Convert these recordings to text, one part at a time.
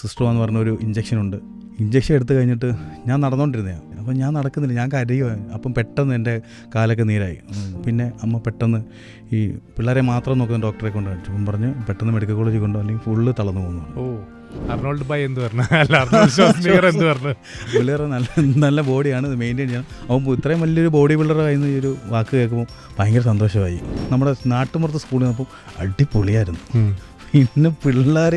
Sister എന്ന് പറഞ്ഞ ഒരു ഇഞ്ചക്ഷൻ ഉണ്ട്. ഇഞ്ചക്ഷൻ എടുത്തു കഴിഞ്ഞിട്ട് ഞാൻ നടന്നുകൊണ്ടിരുന്നതാണ് അപ്പം ഞാൻ നടക്കുന്നില്ല. ഞാൻ കരയുക. അപ്പം പെട്ടെന്ന് എന്റെ കാലൊക്കെ നീരായി. പിന്നെ അമ്മ പെട്ടെന്ന് ഈ പിള്ളേരെ മാത്രം നോക്കുന്ന ഡോക്ടറെ കൊണ്ട് കാണിച്ചു പറഞ്ഞ് പെട്ടെന്ന് മെഡിക്കൽ കോളേജിൽ കൊണ്ടു അല്ലെങ്കിൽ ഫുള്ള് തളർന്നു പോകുന്നു. ഓ അർണോൾഡ് ബൈ എന്ത് പറഞ്ഞു? അല്ല എന്ത് പറഞ്ഞു? നല്ല നല്ല ബോഡിയാണ്. ഇത് മെയിന്റെയിൻ ചെയ്യണം. അപ്പം ഇത്രയും വലിയൊരു ബോഡി ബിൽഡർ ആയിരുന്നു ഈ ഒരു വാക്ക് കേൾക്കുമ്പോൾ ഭയങ്കര സന്തോഷമായി. നമ്മുടെ നാട്ടുമ്പുറത്ത് സ്കൂളിൽ നിന്നപ്പോൾ അടിപൊളിയായിരുന്നു. പിന്നെ പിള്ളേർ.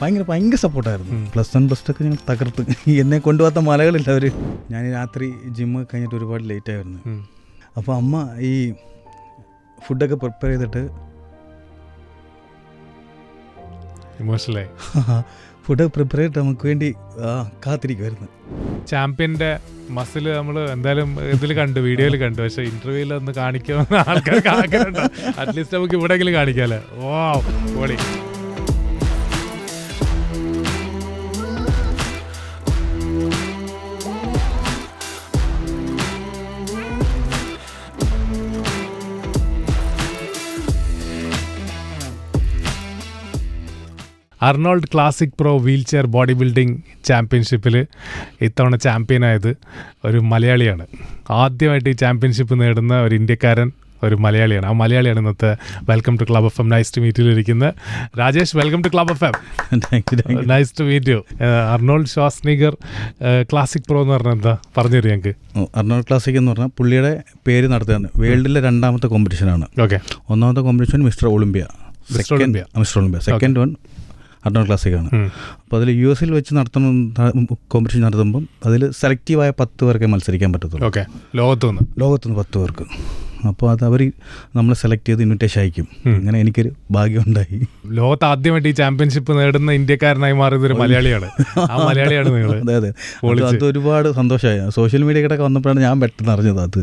ഭയങ്കര ഭയങ്കര സപ്പോർട്ടായിരുന്നു. പ്ലസ് വൺ പ്ലസ് ടു ഒക്കെ ഞങ്ങൾ തകർത്ത്. എന്നെ കൊണ്ടുപോകാത്ത മലകളില്ല അവർ ഞാൻ രാത്രി ജിമ്മ് കഴിഞ്ഞിട്ട് ഒരുപാട് ലേറ്റ് ആയിരുന്നു. അപ്പോൾ അമ്മ ഈ ഫുഡൊക്കെ പ്രിപ്പയർ ചെയ്തിട്ട് ഇമോഷണലായി ഫുഡ് പ്രിപ്പയർ ചെയ്തിട്ട് നമുക്ക് വേണ്ടി കാത്തിരിക്കുമായിരുന്നു ചാമ്പ്യന്റെ മസിൽ നമ്മൾ എന്തായാലും ഇതിൽ കണ്ടു വീഡിയോയിൽ കണ്ടു. പക്ഷെ ഇന്റർവ്യൂവിൽ ഒന്ന് കാണിക്കുമെന്ന് ആൾക്കാർക്ക് ആഗ്രഹമുണ്ട് അറ്റ്ലീസ്റ്റ് നമുക്ക് ഇവിടെയെങ്കിലും കാണിക്കാല്ലേ? ഓ പൊളി. Arnold classic pro wheel chair body building ചാമ്പ്യൻഷിപ്പിൽ ഇത്തവണ ചാമ്പ്യനായത് ഒരു മലയാളിയാണ്. ആദ്യമായിട്ട് ഈ ചാമ്പ്യൻഷിപ്പ് നേടുന്ന ഒരു ഇന്ത്യക്കാരൻ ഒരു മലയാളിയാണ്. ആ മലയാളിയാണ് ഇന്നത്തെ welcome to club F M nice to മീറ്റിലിരിക്കുന്ന Rajesh welcome to club F M nice to meet you Arnold Schwarzenegger classic pro എന്ന് പറഞ്ഞാൽ എന്താ പറഞ്ഞു തരും ഞങ്ങൾക്ക് അർണോൾഡ് ക്ലാസിക് എന്ന് പറഞ്ഞാൽ പുള്ളിയുടെ പേര് നടത്തുകയാണ്. വേൾഡിലെ രണ്ടാമത്തെ കോമ്പറ്റീഷനാണ് ഓക്കെ. ഒന്നാമത്തെ competition mister Olympia. Mister Olympia. Second one Arnold classic ആണ് അപ്പോൾ അതിൽ യു എസിൽ വെച്ച് നടത്തുന്ന കോമ്പറ്റീഷൻ നടത്തുമ്പം അതിൽ സെലക്റ്റീവായ പത്ത് പേർക്കേ മത്സരിക്കാൻ പറ്റത്തുള്ളൂ. ഓക്കെ. ലോകത്തുനിന്ന്? ലോകത്തുനിന്ന് പത്ത് പേർക്ക്. അപ്പോൾ അത് അവർ നമ്മളെ സെലക്ട് ചെയ്ത് ഇൻവിറ്റേഷൻ അയക്കും. അങ്ങനെ എനിക്കൊരു ഭാഗ്യമുണ്ടായി. ലോകത്ത് ആദ്യമായിട്ട് ഈ ചാമ്പ്യൻഷിപ്പ് നേടുന്ന ഇന്ത്യക്കാരനായി മാറിയത് ഒരു മലയാളിയാണ്. ആ മലയാളിയാണ് നിങ്ങൾ അതെ അതെ. അത് ഒരുപാട് സന്തോഷമായി. സോഷ്യൽ മീഡിയയിലൊക്കെ വന്നപ്പോഴാണ് ഞാൻ പെട്ടെന്ന് അറിഞ്ഞത് അത്.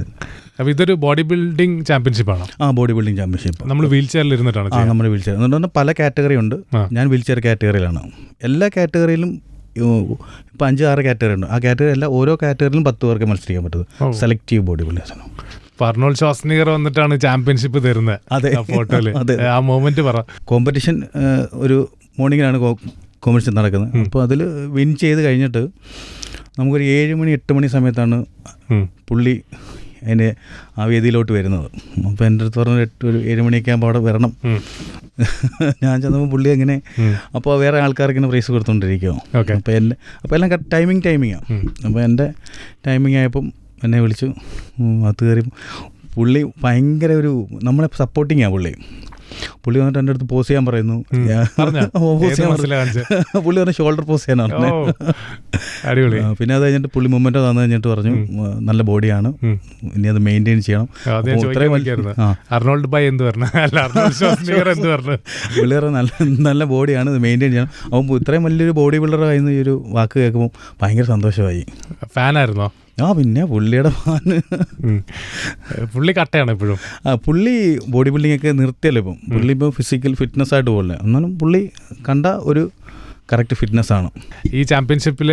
അപ്പോൾ ഇതൊരു ബോഡി ബിൽഡിംഗ് ചാമ്പ്യൻഷിപ്പ് ആണ്? ആ ബോഡി ബിൽഡിംഗ് ചാമ്പ്യൻഷിപ്പ് നമ്മൾ വീൽ ചെയറിൽ ഇരുന്നിട്ടാണ് ആ നമ്മൾ വീൽ ചെയർ എന്ന് പറഞ്ഞാൽ പല കാറ്റഗറി ഉണ്ട്. ഞാൻ വീൽ ചെയർ കാറ്റഗറിയിലാണ് എല്ലാ കാറ്റഗറിയിലും ഇപ്പം അഞ്ച് ആറ് കാറ്റഗറി ഉണ്ട്. ആ കാറ്റഗറി എല്ലാ ഓരോ കാറ്റഗറിയിലും പത്ത് പേർക്ക് മത്സരിക്കാൻ പറ്റുന്നത് പറ്റും സെലക്റ്റീവ് ബോഡി ബിൽഡേഴ്സ് ആണ് അപ്പൊ വന്നിട്ടാണ് ചാമ്പ്യൻഷിപ്പ് തരുന്നത് അതെ. ആ ഫോട്ടോയിൽ അതെ. ആ മൊമെന്റ് പറ കോമ്പറ്റീഷൻ ഒരു മോർണിംഗിലാണ് കോമ്പറ്റീഷൻ നടക്കുന്നത് അപ്പോൾ അതിൽ വിൻ ചെയ്ത് കഴിഞ്ഞിട്ട് നമുക്കൊരു ഏഴ് മണി എട്ട് മണി സമയത്താണ് ഉം. പുള്ളി അതിന്റെ ആ വേദിയിലോട്ട് വരുന്നത് അപ്പോൾ എന്റെ അടുത്ത് പറഞ്ഞ എട്ട് ഒരു ഏഴ് മണിയൊക്കെ ആകുമ്പോൾ അവിടെ വരണം ഉം. ഞാൻ ചെന്നപ്പോൾ പുള്ളി അങ്ങനെ ഉം. അപ്പോൾ വേറെ ആൾക്കാർക്ക് ഇങ്ങനെ പ്രൈസ് കൊടുത്തുകൊണ്ടിരിക്കുമോ Okay. അപ്പോൾ എന്റെ അപ്പോൾ എല്ലാം ടൈമിങ് ടൈമിങ്ങാണ് അപ്പോൾ എന്റെ ടൈമിംഗ് ആയപ്പം എന്നെ വിളിച്ചു. അത് കയറി. പുള്ളി ഭയങ്കര ഒരു നമ്മളെ സപ്പോർട്ടിങ്ങാണ് പുള്ളി. പുള്ളി വന്നിട്ട് എന്റെ അടുത്ത് പോസ് ചെയ്യാൻ പറയുന്നു? പുള്ളി പറഞ്ഞ ഷോൾഡർ പോസ് ചെയ്യാനാണ് പറഞ്ഞു. അടിപൊളി. പിന്നെ അത് കഴിഞ്ഞിട്ട് പുള്ളി മൂവ്മെന്റോ തന്നു കഴിഞ്ഞിട്ട് പറഞ്ഞു നല്ല ബോഡിയാണ് ഇനി അത് മെയിന്റെയിൻ ചെയ്യണം. അർണോൾഡ് ബൈ എന്ത് പറഞ്ഞു? പുള്ളി പറഞ്ഞ നല്ല നല്ല ബോഡിയാണ് ഇത് മെയിന്റെയിൻ ചെയ്യണം. അപ്പം ഇത്രയും വലിയൊരു ബോഡി ബിൽഡർ ആയിരുന്നു ഈ ഒരു വാക്ക് കേൾക്കുമ്പോൾ ഭയങ്കര സന്തോഷമായി. ഫാനായിരുന്നോ ആ പിന്നെ പുള്ളിയുടെ ഫാന്. പുള്ളി കട്ടയാണ് എപ്പോഴും. ആ പുള്ളി ബോഡി ബിൽഡിംഗ് ഒക്കെ നിർത്തിയല്ലോ ഇപ്പം? പുള്ളി ഇപ്പോൾ ഫിസിക്കൽ ഫിറ്റ്നസ് ആയിട്ട് പോലെ എന്നാലും പുള്ളി കണ്ട ഒരു കറക്റ്റ് ഫിറ്റ്നസ് ആണ്. ഈ ചാമ്പ്യൻഷിപ്പിൽ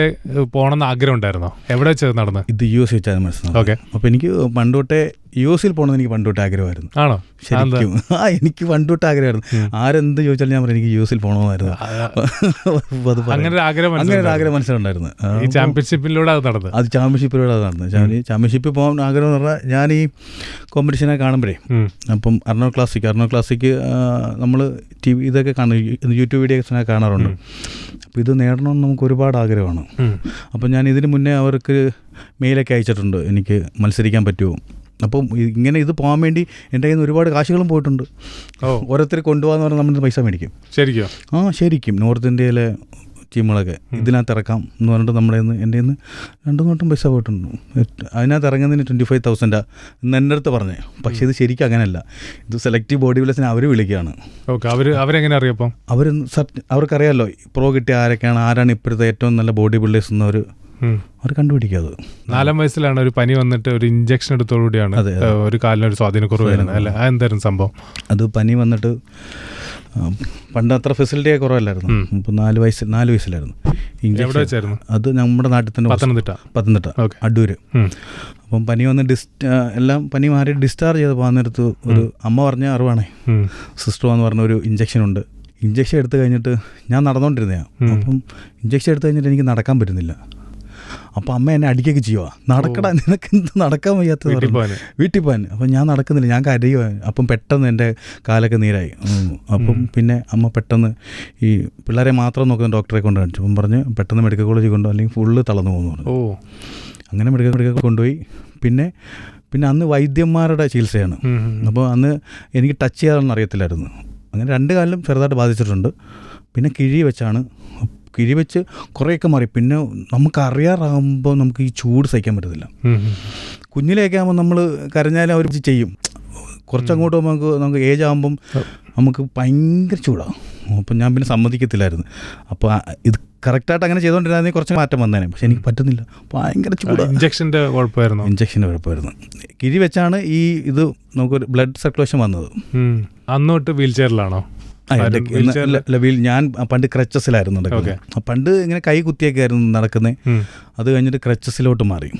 പോകണമെന്ന് ആഗ്രഹം ഉണ്ടായിരുന്നോ? എവിടെ വെച്ചത് നടന്നത് ഇത് യു എസ് വെച്ചാൽ മനസ്സിലാവും ഓക്കെ അപ്പോൾ എനിക്ക് പണ്ട് തൊട്ടേ യു എസിൽ പോകണമെന്ന് എനിക്ക് പണ്ട് തൊട്ടേ ആഗ്രഹമായിരുന്നു. ആണോ? ശരിക്കും. ആ എനിക്ക് പണ്ട് തൊട്ടേ ആഗ്രഹമായിരുന്നു. ആരെന്ത് ചോദിച്ചാലും ഞാൻ പറയും എനിക്ക് യു എസിൽ പോകണമെന്നായിരുന്നു. അങ്ങനെ ഒരു ആഗ്രഹം അങ്ങനെ ഒരു മനസ്സിലുണ്ടായിരുന്നു. ആഗ്രഹം മനസ്സിലുണ്ടായിരുന്നു. ഈ ചാമ്പ്യൻഷിപ്പിലൂടെ അത് നടന്നു അത് ചാമ്പ്യൻഷിപ്പിലൂടെ അത് നടന്നു ചാമ്പ്യൻഷിപ്പിൽ പോകാൻ ആഗ്രഹം എന്ന് പറഞ്ഞാൽ ഞാൻ ഈ കോമ്പറ്റീഷനെ കാണുമ്പോഴേ. അപ്പം അർണോ ക്ലാസിക് അർണോ ക്ലാസിക് നമ്മൾ ടി വി ഇതൊക്കെ കാണും. യൂട്യൂബ് വീഡിയോസിനെ കാണാറുണ്ട്. അപ്പോൾ ഇത് നേടണമെന്ന് നമുക്ക് ഒരുപാട് ആഗ്രഹമാണ്. അപ്പം ഞാൻ ഇതിന് മുന്നേ അവർക്ക് മെയിലൊക്കെ അയച്ചിട്ടുണ്ട്. എനിക്ക് മത്സരിക്കാൻ പറ്റുമോ? അപ്പം ഇങ്ങനെ ഇത് പോകാൻ വേണ്ടി എന്റെ കയ്യിൽ നിന്ന് ഒരുപാട് കാശുകളും പോയിട്ടുണ്ട്. ഓ. ഓരോരുത്തർ കൊണ്ടുപോകാന്ന് പറഞ്ഞാൽ നമ്മൾ പൈസ മേടിക്കും. ശരിക്കും? ആ ശരിക്കും. നോർത്ത് ഇന്ത്യയിലെ ടീമുകളൊക്കെ ഇതിനകത്ത് ഇറക്കാം എന്ന് പറഞ്ഞിട്ട് നമ്മുടെ നിന്ന് എന്റെ നിന്ന് രണ്ടു നോട്ടും പൈസ പോയിട്ടുണ്ട്. അതിനകത്ത് ഇറങ്ങുന്നതിന് ട്വന്റി ഫൈവ് തൗസൻഡാ എന്ന് എന്റെ അടുത്ത് പറഞ്ഞേ. പക്ഷേ ഇത് ശരിക്കും അങ്ങനെയല്ല. ഇത് സെലക്റ്റീവ് ബോഡി ബിൽഡേഴ്സിനെ അവർ വിളിക്കുകയാണ്. ഓക്കെ അവർ അവരെങ്ങനെ അറിയപ്പം? അവർ അവർക്കറിയാമല്ലോ പ്രോ കിട്ടിയ ആരൊക്കെയാണ് ആരാണ് ഇപ്പോഴത്തെ ഏറ്റവും നല്ല ബോഡി ബിൽഡേഴ്സ് എന്നവർ ഉം. അവർ കണ്ടുപിടിക്കും അത്. നാലാം വയസ്സിലാണ് ഒരു പനി വന്നിട്ട് ഒരു ഇഞ്ചക്ഷൻ എടുത്തോടുകൂടിയാണ്. ഒരു കാലിനൊരു സ്വാധീനക്കുറവ് വരുന്നത് അല്ല? എന്തായിരുന്നു സംഭവം? അത് പനി വന്നിട്ട് പണ്ട് അത്ര ഫെസിലിറ്റിയൊക്കെ കുറവല്ലായിരുന്നു. ഇപ്പം നാല് വയസ്സിൽ നാല് വയസ്സിലായിരുന്നു. ഇഞ്ചക്ഷൻ അത് നമ്മുടെ നാട്ടിൽ തന്നെ പത്തനംതിട്ട. പത്തനംതിട്ട അടൂര്. അപ്പം പനി വന്ന് ഡിസ് എല്ലാം പനി മാറി ഡിസ്ചാർജ് ചെയ്ത് പോകുന്നിടത്ത് ഒരു അമ്മ പറഞ്ഞ അറിവാണേ. സിസ്റ്റർ എന്ന് പറഞ്ഞ ഒരു ഇഞ്ചക്ഷൻ ഉണ്ട്. ഇഞ്ചക്ഷൻ എടുത്തു കഴിഞ്ഞിട്ട് ഞാൻ നടന്നുകൊണ്ടിരുന്നതാണ്. അപ്പം ഇഞ്ചക്ഷൻ എടുത്തു കഴിഞ്ഞിട്ട് എനിക്ക് നടക്കാൻ പറ്റുന്നില്ല. അപ്പം അമ്മ എന്നെ അടിക്കുകയൊക്കെ ചെയ്യുക നടക്കടാ നിനക്ക് എന്ത് നടക്കാൻ വയ്യാത്തത് വീട്ടിൽ പോകാൻ അപ്പം ഞാൻ നടക്കുന്നില്ല. ഞാൻ കരയുക അപ്പം പെട്ടെന്ന് എന്റെ കാലൊക്കെ നീരായി. അപ്പം പിന്നെ അമ്മ പെട്ടെന്ന് ഈ പിള്ളേരെ മാത്രം നോക്കുന്ന ഡോക്ടറെ കൊണ്ട് കാണിച്ചു. അപ്പം പറഞ്ഞ് പെട്ടെന്ന് മെഡിക്കൽ കോളേജിൽ കൊണ്ടു അല്ലെങ്കിൽ ഫുള്ള് തളർന്നു പോകുന്നു പറഞ്ഞു. ഓ. അങ്ങനെ മെഡിക്കൽ മെഡിക്കൽ കൊണ്ടുപോയി. പിന്നെ പിന്നെ അന്ന് വൈദ്യന്മാരുടെ ചികിത്സയാണ്. അപ്പോൾ അന്ന് എനിക്ക് ടച്ച് ചെയ്യാതൊന്നും അറിയത്തില്ലായിരുന്നു. അങ്ങനെ രണ്ട് കാലിലും ചെറുതായിട്ട് ബാധിച്ചിട്ടുണ്ട്. പിന്നെ കിഴി വെച്ചാണ് കിഴി വെച്ച് കുറേയൊക്കെ മാറി. പിന്നെ നമുക്ക് അറിയാറാകുമ്പോൾ നമുക്ക് ഈ ചൂട് സഹിക്കാൻ പറ്റത്തില്ല. കുഞ്ഞിലെയൊക്കെ ആകുമ്പോൾ നമ്മൾ കരഞ്ഞാലും അവർ ചെയ്യും. കുറച്ചങ്ങോട്ട് നമുക്ക് നമുക്ക് ഏജ് ആകുമ്പം നമുക്ക് ഭയങ്കര ചൂടാണ് അപ്പം ഞാൻ പിന്നെ സമ്മതിക്കത്തില്ലായിരുന്നു. അപ്പോൾ ഇത് കറക്റ്റായിട്ട് അങ്ങനെ ചെയ്തുകൊണ്ടിരുന്നെങ്കിൽ കുറച്ച് മാറ്റം വന്നേനെ. പക്ഷെ എനിക്ക് പറ്റുന്നില്ല. ഭയങ്കര ചൂട്. ഇഞ്ചക്ഷന്റെ കുഴപ്പമായിരുന്നു? ഇഞ്ചക്ഷന്റെ കുഴപ്പമായിരുന്നു. കിഴി വെച്ചാണ് ഈ ഇത് നമുക്കൊരു ബ്ലഡ് സർക്കുലേഷൻ വന്നത്. അന്നോട്ട് വീൽ ചെയറിലാണോ ഞാൻ പണ്ട് ക്രച്ചസിലായിരുന്നു നടക്കുന്നത് പണ്ട് ഇങ്ങനെ കൈ കുത്തിയൊക്കെ ആയിരുന്നു നടക്കുന്നത് അത് കഴിഞ്ഞിട്ട് ക്രച്ചസിലോട്ട് മാറി.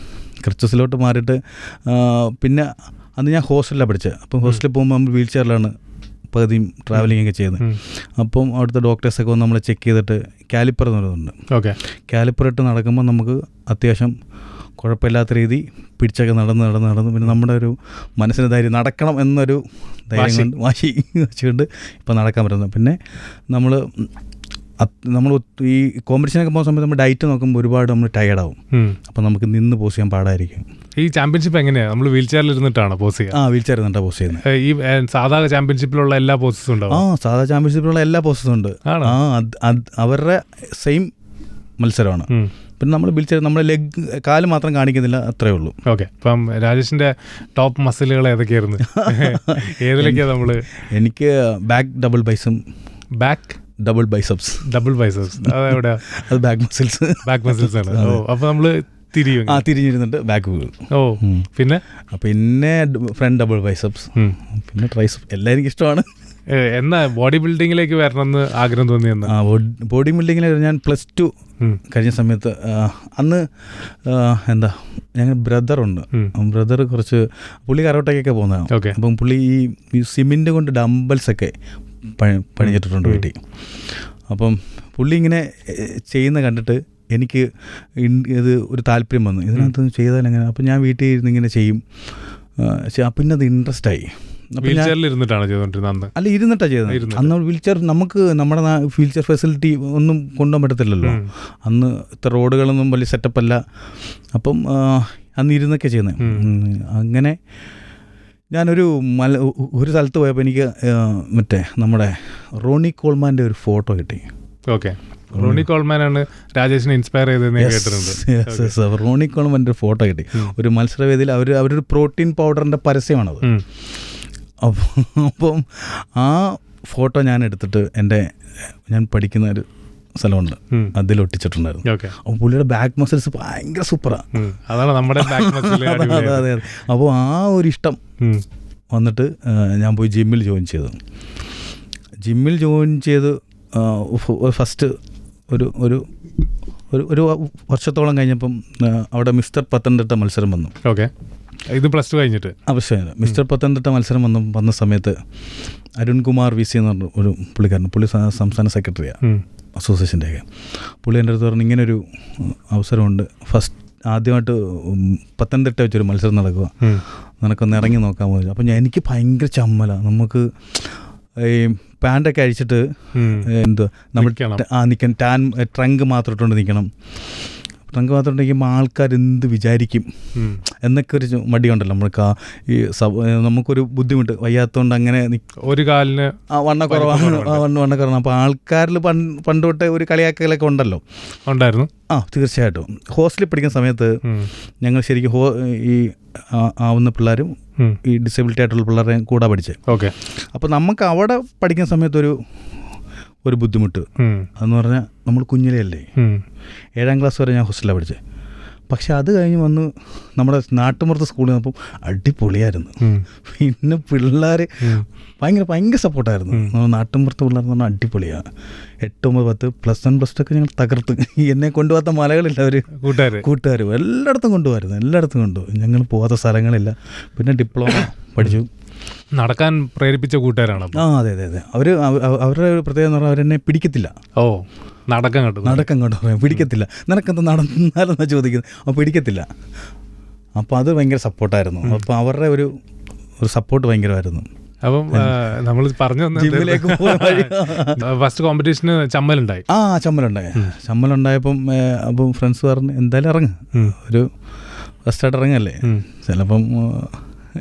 ക്രച്ചസിലോട്ട് മാറിയിട്ട് പിന്നെ അന്ന് ഞാൻ ഹോസ്റ്റലിലാണ് പഠിച്ചത്. അപ്പം ഹോസ്റ്റലിൽ പോകുമ്പോൾ നമ്മൾ വീൽ ചെയറിലാണ് പകുതിയും ട്രാവലിംഗ് ഒക്കെ ചെയ്യുന്നത്. അപ്പം അവിടുത്തെ ഡോക്ടേഴ്സൊക്കെ വന്ന് നമ്മളെ ചെക്ക് ചെയ്തിട്ട് കാലിപ്പർ എന്ന് പറയുന്നുണ്ട്. ഓക്കെ. കാലിപ്പർ ഇട്ട് നടക്കുമ്പോൾ നമുക്ക് അത്യാവശ്യം കുഴപ്പമില്ലാത്ത രീതി പിടിച്ചൊക്കെ നടന്ന് നടന്ന് നടന്ന് പിന്നെ നമ്മുടെ ഒരു മനസ്സിന് ധൈര്യം നടക്കണം എന്നൊരു ധൈര്യം. കൊണ്ട് വാശി വെച്ചുകൊണ്ട് ഇപ്പം നടക്കാൻ പറ്റുന്നത്. പിന്നെ നമ്മൾ നമ്മൾ ഈ കോമ്പറ്റീഷനൊക്കെ പോകുന്ന സമയത്ത് നമ്മൾ ഡയറ്റ് നോക്കുമ്പോൾ ഒരുപാട് നമ്മൾ ടയേർഡാവും. അപ്പോൾ അപ്പം നമുക്ക് നിന്ന് പോസ് ചെയ്യാൻ പാടായിരിക്കും. ഈ ചാമ്പ്യൻഷിപ്പ് എങ്ങനെയാണ് നമ്മൾ വീൽ ചെയറിൽ ഇരുന്നിട്ടാണ് പോസ് ചെയ്യുക? ആ വീൽ ചെയർ ഇരുന്നിട്ട് പോസ് ചെയ്യുന്നത്. ഈ സാധാരണ സാധാ ചാമ്പ്യൻഷിപ്പിലുള്ള എല്ലാ പോസസും ആ ഉണ്ടാവും സാധാ ചാമ്പ്യൻഷിപ്പിലുള്ള എല്ലാ പോസസും ഉണ്ട്. ആ അവരുടെ സെയിം മത്സരമാണ്. പിന്നെ നമ്മൾ ബിൽ ചെയ്ത് നമ്മുടെ ലെഗ് കാൽ മാത്രം കാണിക്കുന്നില്ല അത്രേ ഉള്ളൂ. ഓക്കെ അപ്പം രാജേഷിന്റെ ടോപ്പ് മസിലുകൾ ഏതൊക്കെയായിരുന്നു? ഏതിലൊക്കെയാ നമ്മൾ? എനിക്ക് back double ബൈസും back double biceps double biceps അതെവിടെ അത് ബാക്ക് മസിൽസ് ബാക്ക് മസിൽസ് ആണ്. ഓ അപ്പൊ നമ്മൾ തിരിയും ആ തിരിഞ്ഞിരുന്നിട്ട് ബാക്ക് വീഴും. ഓ പിന്നെ? പിന്നെ ഫ്രണ്ട് ഡബിൾ ബൈസപ്സ്. പിന്നെ ട്രൈസപ്പ് എല്ലാം എനിക്ക് ഇഷ്ടമാണ് എന്നാ ബോഡി ബിൽഡിങ്ങിലേക്ക് വരണമെന്ന് ആഗ്രഹം തോന്നിയെന്ന്? ബോഡി ബിൽഡിങ്ങിൽ ഞാൻ പ്ലസ് ടു കഴിഞ്ഞ സമയത്ത് അന്ന് എന്താ ഞങ്ങൾ ബ്രദറുണ്ട്. ബ്രദർ കുറച്ച് പുള്ളി കരോട്ടയ്ക്കൊക്കെ പോകുന്നതാണ്. ഓക്കെ. അപ്പം പുള്ളി ഈ ഈ കൊണ്ട് ഡംബൽസ് ഒക്കെ പണിഞ്ഞിട്ടിട്ടുണ്ട് പണിഞ്ഞിട്ടുണ്ട് വീട്ടിൽ. അപ്പം പുള്ളി ഇങ്ങനെ ചെയ്യുന്ന കണ്ടിട്ട് എനിക്ക് ഇത് ഒരു താല്പര്യം വന്നു. ഇതിനകത്ത് ചെയ്താൽ എങ്ങനെ? അപ്പം ഞാൻ വീട്ടിൽ ഇരുന്ന് ഇങ്ങനെ ചെയ്യും. പിന്നെ അത് ഇൻട്രസ്റ്റ് ആയി. ഇരുന്നിട്ടാണ് ചെയ്തോണ്ടിരുന്നത് അന്ന്. അല്ല ഇരുന്നിട്ടാണ് ചെയ്തത്. അന്ന് വീൽ ചെയർ നമുക്ക് നമ്മുടെ വീൽ ചെയർ ഫെസിലിറ്റി ഒന്നും കൊണ്ടുപോകാൻ പറ്റത്തില്ലല്ലോ. അന്ന് ഇത്ര റോഡുകളൊന്നും വലിയ സെറ്റപ്പ് അല്ല അപ്പം അന്ന് ഇരുന്നൊക്കെ ചെയ്യുന്നത് അങ്ങനെ ഞാനൊരു മല ഒരു സ്ഥലത്ത് പോയപ്പോൾ എനിക്ക് മറ്റേ നമ്മുടെ റോണി കോൾമാന്റെ ഒരു ഫോട്ടോ കിട്ടി. ഓക്കെ. റോണി കോൾമാൻ ആണ് രാജേഷിനെ ഇൻസ്പയർ ചെയ്തതെന്ന് കേട്ടിട്ടുണ്ട്. yes. റോണി കോൾമാന്റെ ഒരു ഫോട്ടോ കിട്ടി. ഒരു മത്സരവേദിയിൽ അവർ അവരൊരു പ്രോട്ടീൻ പൗഡറിന്റെ പരസ്യമാണത്. അപ്പം ആ ഫോട്ടോ ഞാൻ എടുത്തിട്ട് എന്റെ ഞാൻ പഠിക്കുന്ന ഒരു സ്ഥലമുണ്ട്. അതിൽ ഒട്ടിച്ചിട്ടുണ്ടായിരുന്നു. അപ്പോൾ പുള്ളിയുടെ ബാക്ക് മസിൽസ് ഭയങ്കര സൂപ്പറാണ്. അതാണ് നമ്മുടെ അതെ അതെ. അപ്പോൾ ആ ഒരു ഇഷ്ടം വന്നിട്ട് ഞാൻ പോയി ജിമ്മിൽ ജോയിൻ ചെയ്തു. ജിമ്മിൽ ജോയിൻ ചെയ്ത് ഫസ്റ്റ് ഒരു ഒരു ഒരു ഒരു വർഷത്തോളം കഴിഞ്ഞപ്പം അവിടെ മിസ്റ്റർ പത്തനംതിട്ട മത്സരം വന്നു. ഓക്കെ. ഇത് പ്ലസ് ടു കഴിഞ്ഞിട്ട്. ആവശ്യമില്ല മിസ്റ്റർ പത്തനംതിട്ട മത്സരം വന്ന വന്ന സമയത്ത് അരുൺകുമാർ വി സി എന്ന് പറഞ്ഞ ഒരു പുള്ളിക്കാരൻ പുള്ളി സംസ്ഥാന സെക്രട്ടറിയാണ് അസോസിയേഷന്റെ അസോസിയേഷന്റെയൊക്കെ പുള്ളി എന്റെ അടുത്ത് പറഞ്ഞു ഇങ്ങനൊരു അവസരമുണ്ട്. ഫസ്റ്റ് ആദ്യമായിട്ട് പത്തനംതിട്ട വെച്ചൊരു മത്സരം നടക്കുക. നിനക്കൊന്ന് ഇറങ്ങി നോക്കാൻ പോയി. അപ്പം ഞാൻ എനിക്ക് ഭയങ്കര ചമ്മല. നമുക്ക് ഈ പാന്റൊക്കെ അഴിച്ചിട്ട്. എന്തുവാ നമ്മൾ ആ നിൽക്കാൻ ടാൻ ട്രങ്ക് മാത്രം ഇട്ടുകൊണ്ട് നിൽക്കണം ട്രങ്ക് മാത്രം ഉണ്ടെങ്കിൽ ആൾക്കാർ എന്ത് വിചാരിക്കും എന്നൊക്കെ ഒരു മടിയുണ്ടല്ലോ. നമ്മൾക്ക് ആ ഈ സബ് നമുക്കൊരു ബുദ്ധിമുട്ട് വയ്യാത്തതുകൊണ്ട് അങ്ങനെ ഒരു കാലിന് ആ വണ്ണക്കുറവാണ് വണ്ണ വണ്ണക്കുറവാണ് അപ്പോൾ ആൾക്കാരിൽ പണ്ട് പണ്ട് തൊട്ടേ ഒരു കളിയാക്കലൊക്കെ ഉണ്ടല്ലോ. ഉണ്ടായിരുന്നു. ആ തീർച്ചയായിട്ടും. ഹോസ്റ്റലിൽ പഠിക്കുന്ന സമയത്ത് ഞങ്ങൾ ശരിക്കും ഹോ ഈ ആവുന്ന പിള്ളേരും ഈ ഡിസബിലിറ്റി ആയിട്ടുള്ള പിള്ളേരെയും കൂടെ പഠിച്ചത് ഓക്കെ. അപ്പോൾ നമുക്ക് അവിടെ പഠിക്കുന്ന സമയത്തൊരു ഒരു ബുദ്ധിമുട്ട്. അതെന്ന് എന്ന് പറഞ്ഞാൽ നമ്മൾ കുഞ്ഞിലേ അല്ലേ ഏഴാം ക്ലാസ് വരെ ഞാൻ ഹോസ്റ്റലിലാണ് പഠിച്ചത് പക്ഷെ അത് കഴിഞ്ഞ് വന്ന് നമ്മുടെ നാട്ടുമ്പുറത്ത് സ്കൂളിൽ നിന്നപ്പം അടിപൊളിയായിരുന്നു. പിന്നെ പിള്ളേർ. ഭയങ്കര ഭയങ്കര സപ്പോർട്ടായിരുന്നു. ഉം. നമ്മുടെ നാട്ടിൻപുറത്ത് പിള്ളേർ എന്ന് പറഞ്ഞാൽ അടിപൊളിയാണ് എട്ട് ഒമ്പത് പത്ത് പ്ലസ് വൺ പ്ലസ് ടു ഒക്കെ ഞങ്ങൾ തകർത്ത്. എന്നെ കൊണ്ടുപോകാത്ത മലകളില്ല അവർ കൂട്ടുകാർ കൂട്ടുകാരും. എല്ലായിടത്തും കൊണ്ടുപോകായിരുന്നു. എല്ലായിടത്തും കൊണ്ടുപോകും. ഞങ്ങൾ പോകാത്ത സ്ഥലങ്ങളില്ല. പിന്നെ ഡിപ്ലോമ പഠിച്ചു. നടക്കാൻ പ്രേരിപ്പിച്ച കൂട്ടുകാരാണ് ആ അതെ അതെ അതെ. അവർ അവരുടെ ഒരു പ്രത്യേകത എന്ന് പറഞ്ഞാൽ അവരെന്നെ പിടിക്കത്തില്ല. ഓ നടക്കം കണ്ടു. നടക്കം കണ്ടു. പറയാം പിടിക്കത്തില്ല. നിനക്കെന്താ നടന്നാലെന്നാ ചോദിക്കുന്നത്? അപ്പോൾ പിടിക്കത്തില്ല. അപ്പോൾ അത് ഭയങ്കര സപ്പോർട്ടായിരുന്നു. അപ്പോൾ അവരുടെ ഒരു ഒരു സപ്പോർട്ട് ഭയങ്കരമായിരുന്നു. അപ്പം നമ്മൾ പറഞ്ഞു ഫസ്റ്റ് കോമ്പറ്റീഷന് ചമ്മലുണ്ടായി. ആ ചമ്മലുണ്ടായി. ചമ്മലുണ്ടായപ്പം അപ്പം ഫ്രണ്ട്സ് പറഞ്ഞ് എന്തായാലും ഇറങ്ങ്. ഒരു ഫസ്റ്റായിട്ട് ഇറങ്ങല്ലേ. ചിലപ്പം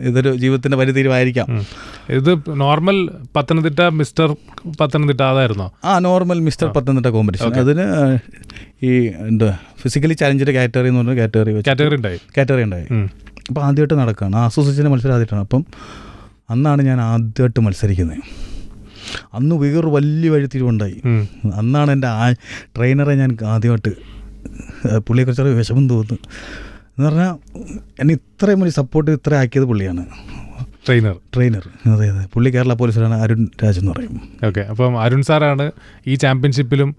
ഇതൊരു ജീവിതത്തിന്റെ പരിതീരുമായിരിക്കാം. ഇത് നോർമൽ പത്തനംതിട്ട മിസ്റ്റർ പത്തനംതിട്ട അതായിരുന്നോ? ആ നോർമൽ മിസ്റ്റർ പത്തനംതിട്ട കോമ്പറ്റീഷൻ. അതിന് ഈ എന്താ ഫിസിക്കലി ചാലഞ്ചിന്റെ കാറ്റഗറി എന്ന് പറഞ്ഞ കാറ്റഗറി കാറ്റഗറി ഉണ്ടായി. കാറ്റഗറി ഉണ്ടായി. അപ്പോൾ ആദ്യമായിട്ട് നടക്കുകയാണ് അസോസിയേഷന്റെ മത്സരം ആദ്യമായിട്ടാണ്. അപ്പം അന്നാണ് ഞാൻ ആദ്യമായിട്ട് മത്സരിക്കുന്നത്. അന്ന് വേറൊരു വലിയ വഴിത്തിരിവുണ്ടായി. അന്നാണ് എന്റെ ആ ട്രെയിനറെ ഞാൻ ആദ്യമായിട്ട് പുള്ളിയെക്കുറിച്ചൊരു വിഷമം തോന്നുന്നു. എന്ന് പറഞ്ഞാൽ എന്നെ ഇത്രയും വലിയ സപ്പോർട്ട് ഇത്ര ആക്കിയത് പുള്ളിയാണ്. ട്രെയിനർ ട്രെയിനർ അതെ അതെ. പുള്ളി കേരള പോലീസിലാണ് അരുൺ രാജ് എന്ന് പറയും. ഓക്കെ അപ്പം അരുൺ സാറാണ് ഈ ചാമ്പ്യൻഷിപ്പിലും.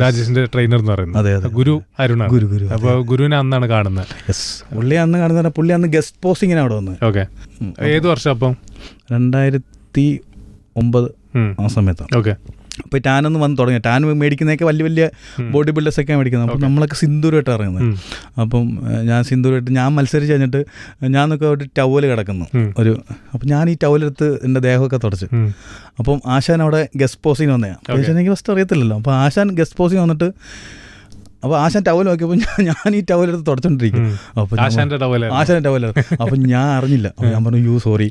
രാജേഷിന്റെ ട്രെയിനർ എന്ന് പറയുന്നത്. അതെ. അതെ. ഗുരു അരുൺ ഗുരു, ഗുരു, അപ്പോൾ ഗുരുവിനെ അന്നാണ് കാണുന്നത് യെസ് പുള്ളി അന്ന് കാണുന്ന പുള്ളി അന്ന് ഗസ്റ്റ് പോസ്റ്റിങ്ങിന് അവിടെ വന്ന്. ഓക്കെ ഏത് വർഷം അപ്പം? രണ്ടായിരത്തി ഒമ്പത് ആ സമയത്താണ്. ഓക്കെ അപ്പോൾ ടാനൊന്ന് വന്ന് തുടങ്ങി ടാൻ മേടിക്കുന്നതൊക്കെ വലിയ വലിയ ബോഡി ബിൽഡേഴ്സൊക്കെ മേടിക്കുന്നത്. അപ്പോൾ നമ്മളൊക്കെ സിന്ദൂരമായിട്ട് ഇറങ്ങുന്നത് അപ്പം ഞാൻ സിന്ദൂരമായിട്ട് ഞാൻ മത്സരിച്ച് കഴിഞ്ഞിട്ട് ഞാൻ നോക്കി ഒരു ടവൽ കിടക്കുന്നു. ഒരു അപ്പം ഞാൻ ഈ ടവലെടുത്ത് എന്റെ ദേഹമൊക്കെ തുടച്ച്. അപ്പം ആശാൻ അവിടെ ഗസ്റ്റ് പോസിങ് വന്നതാണ് ആശാൻ എനിക്ക് ഫസ്റ്റ് അറിയത്തില്ലല്ലോ. അപ്പോൾ ആശാൻ ഗസ്റ്റ് പോസിങ് വന്നിട്ട് അപ്പോൾ ആശാൻ ടവൽ നോക്കിയപ്പോൾ ഞാൻ ഞാൻ ഈ ടവലെടുത്ത് തുടച്ചോണ്ടിരിക്കും. അപ്പൊ അപ്പോൾ ആശാന്റെ ടവൽ അപ്പൊ ടവൽ. അപ്പം ഞാൻ അറിഞ്ഞില്ല. അപ്പോൾ ഞാൻ പറഞ്ഞു യൂ സോറി.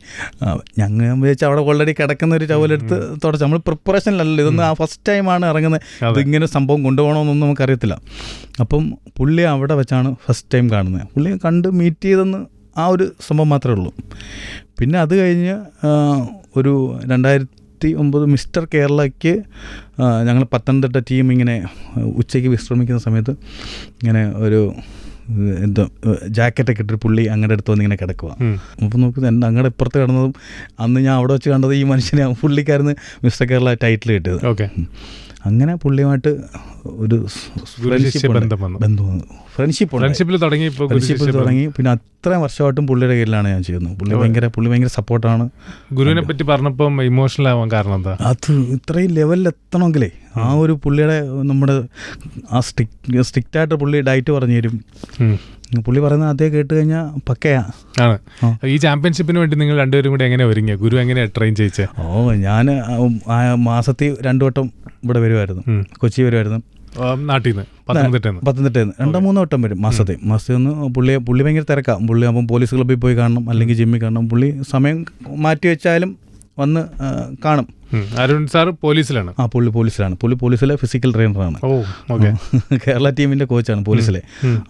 ഞങ്ങൾ വിചാരിച്ച അവിടെ ഓൾറെഡി കിടക്കുന്ന ഒരു ടവൽ എടുത്ത് തുടച്ച്. നമ്മൾ പ്രിപ്പറേഷനിലല്ലോ ഇതൊന്നും ആ ഫസ്റ്റ് ടൈമാണ് ഇറങ്ങുന്നത്. ഇതിങ്ങനെ സംഭവം കൊണ്ടുപോകണമെന്നൊന്നും നമുക്കറിയത്തില്ല. അപ്പം പുള്ളി അവിടെ വെച്ചാണ് ഫസ്റ്റ് ടൈം കാണുന്നത്. പുള്ളിയെ കണ്ട് മീറ്റ് ചെയ്തെന്ന് ആ ഒരു സംഭവം മാത്രമേ ഉള്ളൂ. പിന്നെ അത് കഴിഞ്ഞ് ഒരു രണ്ടായിരത്തി ഒമ്പത് മിസ്റ്റർ കേരളയ്ക്ക് ഞങ്ങൾ പത്തനംതിട്ട ടീം ഇങ്ങനെ ഉച്ചയ്ക്ക് വിശ്രമിക്കുന്ന സമയത്ത് ഇങ്ങനെ ഒരു എന്തോ ജാക്കറ്റൊക്കെ ഇട്ടൊരു പുള്ളി അങ്ങടെ അടുത്ത് വന്ന് ഇങ്ങനെ കിടക്കുക. അപ്പോൾ നോക്കുന്നത് എന്റെ അങ്ങടെ ഇപ്പുറത്ത് കിടന്നതും അന്ന് ഞാൻ അവിടെ വെച്ച് കണ്ടത് ഈ മനുഷ്യനെ പുള്ളിക്കാരന് മിസ്റ്റർ കേരള ടൈറ്റിൽ കിട്ടിയത്. ഓക്കെ അങ്ങനെ പുള്ളിയുമായിട്ട് ഒരു ഫ്രണ്ട്ഷിപ്പ് ഫ്രണ്ട്ഷിപ്പിൽ തുടങ്ങി ഫ്രണ്ട്ഷിപ്പിൽ ഫ്രണ്ട്ഷിപ്പ് തുടങ്ങി. പിന്നെ അത്രയും വർഷമായിട്ടും പുള്ളിയുടെ കീഴിലാണ് ഞാൻ ചെയ്യുന്നത്. പുള്ളി ഭയങ്കര പുള്ളി ഭയങ്കര സപ്പോർട്ടാണ് ഗുരുവിനെ പറ്റി പറഞ്ഞപ്പം ഇമോഷണൽ ആവാൻ കാരണം എന്താ? അത് ഇത്രയും ലെവലിൽ എത്തണമെങ്കിലേ ആ ഒരു പുള്ളിയുടെ നമ്മുടെ ആ സ്ട്രിക്റ്റ് സ്ട്രിക്റ്റായിട്ട് പുള്ളി ഡയറ്റ് പറഞ്ഞു തരും. പുള്ളി പറയുന്നത് അതേ കേട്ട് കഴിഞ്ഞാൽ പക്കയാ. ആണ്. ഈ ചാമ്പ്യൻഷിപ്പിന് വേണ്ടി നിങ്ങൾ രണ്ടുപേരും കൂടി എങ്ങനെ ഒരുങ്ങിയ? ഗുരു എങ്ങനെയാണ് ട്രെയിൻ ചെയ്യിച്ചേ? ഓ ഞാൻ ആ മാസത്തിൽ രണ്ടു വട്ടം ഇവിടെ വരുമായിരുന്നു കൊച്ചി വരുമായിരുന്നു നാട്ടിൽ നിന്ന് പത്തനംതിട്ടയിൽ നിന്ന് രണ്ടോ മൂന്നോ വട്ടം വരും മാസത്തെ മാസത്തിൽ നിന്ന് പുള്ളിയെ പുള്ളി ഭയങ്കര തിരക്കാം. പുള്ളി അപ്പം പോലീസ് ക്ലബ്ബിൽ പോയി കാണണം അല്ലെങ്കിൽ ജിമ്മിൽ കാണണം. പുള്ളി സമയം മാറ്റി വെച്ചാലും വന്ന് കാണും. അരുൺ സാർ പോലീസിലാണ്? ആ പുള്ളി പോലീസിലാണ്. പുള്ളി പോലീസിലെ ഫിസിക്കൽ ട്രെയിനറാണ് കേരള ടീമിന്റെ കോച്ചാണ് പോലീസിലെ.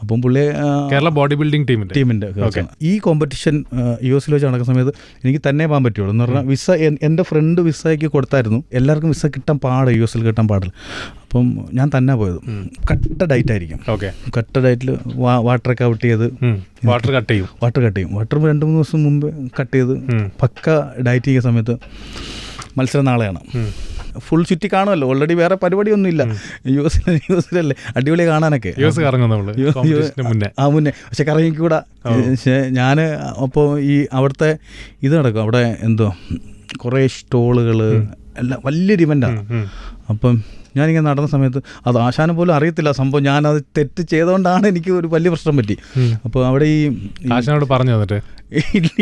അപ്പം പുള്ളി കേരള ബോഡി ബിൽഡിംഗ് ടീമിന്റെ ടീമിന്റെ കോച്ചാണ് ഈ കോമ്പറ്റീഷൻ യു എസിൽ വെച്ച് നടക്കുന്ന സമയത്ത് എനിക്ക് തന്നെ പോകാൻ പറ്റുള്ളൂ. എന്ന് പറഞ്ഞാൽ വിസ എന്റെ എന്റെ ഫ്രണ്ട് വിസയ്ക്ക് കൊടുത്തായിരുന്നു. എല്ലാവർക്കും വിസ കിട്ടാൻ പാട് യു എസിൽ കിട്ടാൻ പാടില്ല. അപ്പം ഞാൻ തന്നെ പോയത്. കട്ട ഡയറ്റ് ആയിരിക്കും. ഓക്കെ. കട്ട ഡയറ്റിൽ വാട്ടറൊക്കെ ഔട്ട് ചെയ്ത് വാട്ടർ കട്ട് ചെയ്യും. വാട്ടർ കട്ട് ചെയ്യും. വാട്ടർ രണ്ട് മൂന്ന് ദിവസം മുമ്പ് കട്ട് ചെയ്ത് പക്ക ഡയറ്റ് ചെയ്യുന്ന സമയത്ത് മത്സരം നാളെയാണ് ഫുൾ ചുറ്റി കാണുമല്ലോ. ഓൾറെഡി വേറെ പരിപാടിയൊന്നും ഇല്ല യു എസ് യു എസിലല്ലേ അടിപൊളി കാണാനൊക്കെ യു എസ് ആ മുന്നേ. പക്ഷെ കറങ്ങിക്കൂടാ പക്ഷേ ഞാൻ അപ്പോൾ ഈ അവിടുത്തെ ഇത് നടക്കും. അവിടെ എന്തോ കുറേ സ്റ്റോളുകൾ എല്ലാം വലിയൊരു ഇവന്റാണ്. അപ്പം ഞാനിങ്ങനെ നടന്ന സമയത്ത് അത് ആശാനം പോലും അറിയത്തില്ല. സംഭവം ഞാനത് തെറ്റ് ചെയ്തുകൊണ്ടാണ് എനിക്ക് ഒരു വലിയ പ്രശ്നം പറ്റി. അപ്പോൾ അവിടെ ഈ ആശാനോട് പറഞ്ഞു തന്നിട്ട്